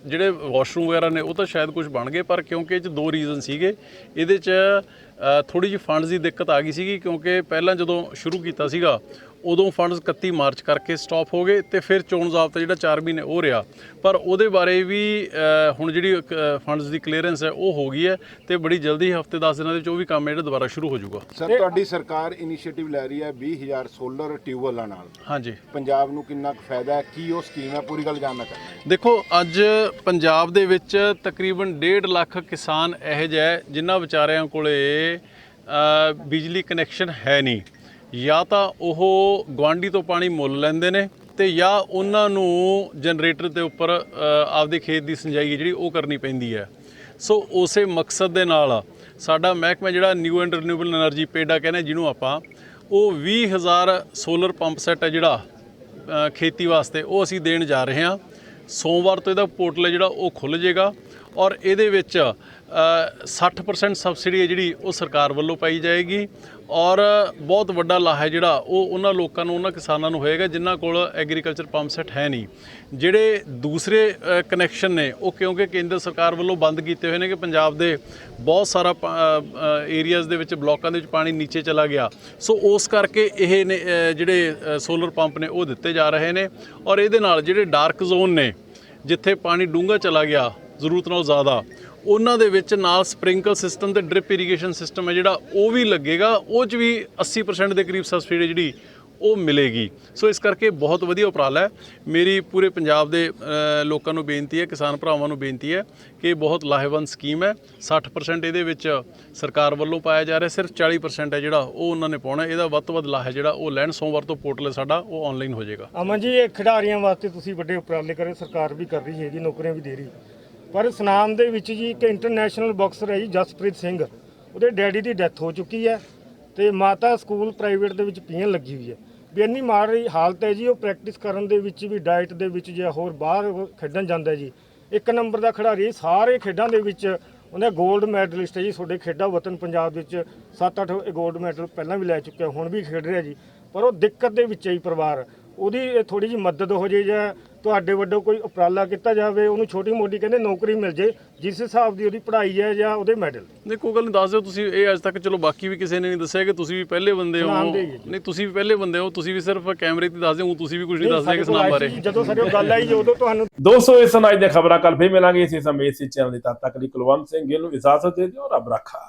ਜਿਹੜੇ ਵਾਸ਼ਰੂਮ ਵਗੈਰਾ ਨੇ ਉਹ ਤਾਂ ਸ਼ਾਇਦ ਕੁਝ ਬਣ ਗਏ ਪਰ ਕਿਉਂਕਿ ਇਹ ਚ ਦੋ ਰੀਜ਼ਨ ਸੀਗੇ। ਇਹਦੇ ਚ ਥੋੜੀ ਜਿਹੀ ਫੰਡਸ ਦੀ ਦਿੱਕਤ ਆ ਗਈ ਸੀਗੀ ਕਿਉਂਕਿ ਪਹਿਲਾਂ ਜਦੋਂ ਸ਼ੁਰੂ ਕੀਤਾ ਸੀਗਾ ਉਦੋਂ ਫੰਡਸ 31 ਮਾਰਚ ਕਰਕੇ ਸਟਾਪ ਹੋ ਗਏ ਤੇ ਫਿਰ ਚੋਣ ਜ਼ਾਬਤਾ ਜਿਹੜਾ 4 ਮਹੀਨੇ ਉਹ ਰਿਹਾ। ਪਰ ਉਹਦੇ ਬਾਰੇ ਵੀ ਹੁਣ ਜਿਹੜੀ ਫੰਡਸ ਦੀ ਕਲੀਅਰੈਂਸ ਹੈ ਉਹ ਹੋ ਗਈ ਹੈ ਤੇ ਬੜੀ ਜਲਦੀ ਹਫ਼ਤੇ 10 ਦਿਨਾਂ ਦੇ ਵਿੱਚ ਉਹ ਵੀ ਕੰਮ ਜਿਹੜਾ ਦੁਬਾਰਾ ਸ਼ੁਰੂ ਹੋ ਜਾਊਗਾ। ਸਰ ਤੁਹਾਡੀ ਸਰਕਾਰ ਇਨੀਸ਼ੀਏਟਿਵ ਲੈ ਰਹੀ ਹੈ 20000 ਸੋਲਰ ਟਿਊਬਵੈੱਲਾਂ ਨਾਲ। ਹਾਂਜੀ। ਪੰਜਾਬ ਨੂੰ ਕਿੰਨਾ ਕੁ ਫਾਇਦਾ ਹੈ? ਕੀ ਉਹ ਸਕੀਮ ਹੈ? ਪੂਰੀ ਗੱਲ ਜਾਣਨਾ ਚਾਹੁੰਦਾ ਦੇਖੋ ਅੱਜ ਪੰਜਾਬ ਦੇ ਵਿੱਚ ਤਕਰੀਬਨ 1.5 ਲੱਖ ਕਿਸਾਨ ਇਹੋ ਜਿਹੇ ਹੈ ਜਿਨ੍ਹਾਂ ਵਿਚਾਰਿਆਂ ਕੋਲੇ ਬਿਜਲੀ ਕਨੈਕਸ਼ਨ ਹੈ ਨਹੀਂ। ਜਾਂ ਤਾਂ ਉਹ ਗਵਾਂਡੀ ਤੋਂ ਪਾਣੀ ਮੁੱਲ ਲੈਂਦੇ ਨੇ ਤੇ ਜਾਂ ਉਹਨਾਂ ਨੂੰ ਜਨਰੇਟਰ ਦੇ ਉੱਪਰ ਆਪਦੇ ਖੇਤ ਦੀ ਸਿੰਜਾਈ ਜਿਹੜੀ ਉਹ ਕਰਨੀ ਪੈਂਦੀ ਹੈ। ਸੋ ਉਸੇ ਮਕਸਦ ਦੇ ਨਾਲ ਸਾਡਾ ਮਹਿਕਮਾ ਜਿਹੜਾ new and renewable energy PEDA ਕਹਿੰਦੇ ਜਿਹਨੂੰ ਆਪਾਂ, ਉਹ 20000 ਸੋਲਰ ਪੰਪ ਸੈੱਟ ਹੈ ਜਿਹੜਾ ਖੇਤੀ ਵਾਸਤੇ, ਉਹ ਅਸੀਂ ਦੇਣ ਜਾ ਰਹੇ ਹਾਂ। ਸੋਮਵਾਰ ਤੋਂ ਇਹਦਾ ਪੋਰਟਲ ਜਿਹੜਾ, ਉਹ ਖੁੱਲ ਜਾਏਗਾ ਔਰ ਇਹਦੇ ਵਿੱਚ 60% ਸਬਸਿਡੀ ਹੈ ਜਿਹੜੀ ਉਹ ਸਰਕਾਰ ਵੱਲੋਂ ਪਾਈ ਜਾਏਗੀ ਔਰ ਬਹੁਤ ਵੱਡਾ ਲਾਹਾ ਜਿਹੜਾ ਉਹ ਉਹਨਾਂ ਲੋਕਾਂ ਨੂੰ, ਉਹਨਾਂ ਕਿਸਾਨਾਂ ਨੂੰ ਹੋਏਗਾ ਜਿਨ੍ਹਾਂ ਕੋਲ ਐਗਰੀਕਲਚਰ ਪੰਪ ਸੈੱਟ ਹੈ ਨਹੀਂ। ਜਿਹੜੇ ਦੂਸਰੇ ਕਨੈਕਸ਼ਨ ਨੇ, ਉਹ ਕਿਉਂਕਿ ਕੇਂਦਰ ਸਰਕਾਰ ਵੱਲੋਂ ਬੰਦ ਕੀਤੇ ਹੋਏ ਨੇ ਕਿ ਪੰਜਾਬ ਦੇ ਬਹੁਤ ਸਾਰਾ ਏਰੀਆਜ਼ ਦੇ ਵਿੱਚ ਬਲਾਕਾਂ ਦੇ ਵਿੱਚ ਪਾਣੀ ਨੀਚੇ ਚਲਾ ਗਿਆ। ਸੋ ਉਸ ਕਰਕੇ ਇਹ ਨੇ ਜਿਹੜੇ ਸੋਲਰ ਪੰਪ ਨੇ, ਉਹ ਦਿੱਤੇ ਜਾ ਰਹੇ ਨੇ ਔਰ ਇਹਦੇ ਨਾਲ ਜਿਹੜੇ ਡਾਰਕ ਜ਼ੋਨ ਨੇ, ਜਿੱਥੇ ਪਾਣੀ ਡੂੰਘਾ ਚਲਾ ਗਿਆ, ਜ਼ਰੂਰਤ ਨਾਲੋਂ ਜ਼ਿਆਦਾ ਉਹਨਾਂ ਦੇ ਵਿੱਚ ਨਾਲ ਸਪ੍ਰਿੰਕਲ ਸਿਸਟਮ ਤੇ ਡ੍ਰਿਪ ਇਰੀਗੇਸ਼ਨ ਸਿਸਟਮ ਹੈ ਜਿਹੜਾ ਉਹ ਵੀ ਲੱਗੇਗਾ, ਉਹ 'ਚ ਵੀ 80% ਦੇ ਕਰੀਬ ਸਬਸਿਡੀ ਜਿਹੜੀ ਉਹ ਮਿਲੇਗੀ। ਸੋ ਇਸ ਕਰਕੇ ਬਹੁਤ ਵਧੀਆ ਉਪਰਾਲਾ ਹੈ। ਮੇਰੀ ਪੂਰੇ ਪੰਜਾਬ ਦੇ ਲੋਕਾਂ ਨੂੰ ਬੇਨਤੀ ਹੈ, ਕਿਸਾਨ ਭਰਾਵਾਂ ਨੂੰ ਬੇਨਤੀ ਹੈ ਕਿ ਇਹ ਬਹੁਤ ਲਾਹੇਵੰਦ ਸਕੀਮ ਹੈ। 60% ਇਹਦੇ ਵਿੱਚ ਸਰਕਾਰ ਵੱਲੋਂ ਪਾਇਆ ਜਾ ਰਿਹਾ, ਸਿਰਫ 40% ਹੈ ਜਿਹੜਾ ਉਹ ਉਹਨਾਂ ਨੇ ਪਾਉਣਾ। ਇਹਦਾ ਵੱਧ ਤੋਂ ਵੱਧ ਲਾਹ ਹੈ ਜਿਹੜਾ ਉਹ ਲੈਣ। ਸੋਮਵਾਰ ਤੋਂ ਪੋਰਟਲ ਹੈ ਸਾਡਾ, ਉਹ ਆਨਲਾਈਨ ਹੋ ਜਾਏਗਾ। ਅਮਨ ਜੀ, ਇਹ ਖਿਡਾਰੀਆਂ ਵਾਸਤੇ ਤੁਸੀਂ ਵੱਡੇ ਉਪਰਾਲੇ ਕਰੇ, ਸਰਕਾਰ ਵੀ ਕਰ ਰਹੀ ਹੈਗੀ ਨੌਕਰੀਆਂ ਵੀ ਦੇ ਰਹੀ ਪਰ ਸੁਨਾਮ ਦੇ ਵਿੱਚ ਜੀ ਇੱਕ ਇੰਟਰਨੈਸ਼ਨਲ ਬਾਕਸਰ ਹੈ ਜੀ, ਜਸਪ੍ਰੀਤ ਸਿੰਘ। ਉਹਦੇ ਡੈਡੀ ਦੀ ਡੈਥ ਹੋ ਚੁੱਕੀ ਹੈ ਤੇ ਮਾਤਾ ਸਕੂਲ ਪ੍ਰਾਈਵੇਟ ਦੇ ਵਿੱਚ ਪੀਣ ਲੱਗੀ ਹੋਈ ਹੈ। ਵੀ ਇੰਨੀ ਮਾੜੀ ਹਾਲਤ ਹੈ ਜੀ, ਉਹ ਪ੍ਰੈਕਟਿਸ ਕਰਨ ਦੇ ਵਿੱਚ ਵੀ ਡਾਈਟ ਦੇ ਵਿੱਚ ਜਾਂ ਹੋਰ ਬਾਹਰ ਖੇਡਣ ਜਾਂਦਾ ਜੀ। ਇੱਕ ਨੰਬਰ ਦਾ ਖਿਡਾਰੀ, ਸਾਰੇ ਖੇਡਾਂ ਦੇ ਵਿੱਚ ਉਹਨੇ 골ਡ ਮੈਡਲਿਸਟ ਹੈ ਜੀ। ਤੁਹਾਡੇ ਖੇਡਾਂ ਵਤਨ ਪੰਜਾਬ ਵਿੱਚ 7-8 골ਡ ਮੈਡਲ ਪਹਿਲਾਂ ਵੀ ਲੈ ਚੁੱਕਿਆ, ਹੁਣ ਵੀ ਖੇਡ ਰਿਹਾ ਜੀ। ਪਰ ਉਹ ਦਿੱਕਤ ਦੇ ਵਿੱਚ ਹੈ ਜੀ ਪਰਿਵਾਰ। ਉਹਦੀ ਥੋੜੀ ਜਿਹੀ ਮਦਦ ਹੋ ਜੇ ਜਾਂ ਤੁਹਾਡੇ ਵੱਲੋਂ ਕੋਈ ਉਪਰਾਲਾ ਕੀਤਾ ਜਾਵੇ ਉਹਨੂੰ ਛੋਟੀ ਮੋਟੀ ਕਹਿੰਦੇ ਨੌਕਰੀ ਮਿਲ ਜੇ ਜਿਸ ਹਿਸਾਬ ਦੀ ਉਹਦੀ ਪੜ੍ਹਾਈ ਹੈ ਜਾਂ ਉਹਦੇ ਮੈਡਲ। ਨਹੀਂ ਕੋਈ ਗੱਲ ਨਹੀਂ ਦੱਸ ਦਿਓ ਤੁਸੀਂ ਇਹ ਅੱਜ ਤੱਕ ਚਲੋ ਬਾਕੀ ਵੀ ਕਿਸੇ ਨੇ ਨਹੀਂ ਦੱਸਿਆ ਕਿ ਤੁਸੀਂ ਵੀ ਪਹਿਲੇ ਬੰਦੇ ਹੋ। ਨਹੀਂ ਤੁਸੀਂ ਵੀ ਪਹਿਲੇ ਬੰਦੇ ਹੋ ਤੁਸੀਂ ਵੀ ਸਿਰਫ ਕੈਮਰੇ ਤੇ ਦੱਸ ਦਿਓ ਤੁਸੀਂ ਵੀ ਕੁਝ ਨਹੀਂ ਦੱਸਦੇ ਕਿਸ ਨਾਮ ਬਾਰੇ। ਜਦੋਂ ਸਾਡੇ ਕੋਲ ਗੱਲ ਆਈ ਜੀ ਉਦੋਂ ਤੁਹਾਨੂੰ ਦੋਸਤੋ ਇਸ ਸੁਣਾਈ ਦੀਆਂ ਖਬਰਾਂ ਕੱਲ ਫੇਰ ਮਿਲਾਂਗੇ। ਇਸੇ ਸਮੇਂ ਇਸੇ ਚੈਨਲ ਦੇ ਤਦ ਤੱਕ ਲਈ ਕੁਲਵੰਤ ਸਿੰਘ ਗਿੱਲ ਨੂੰ ਇਜਾਜ਼ਤ ਦੇ ਦਿਓ ਰੱਬ ਰੱਖਾ।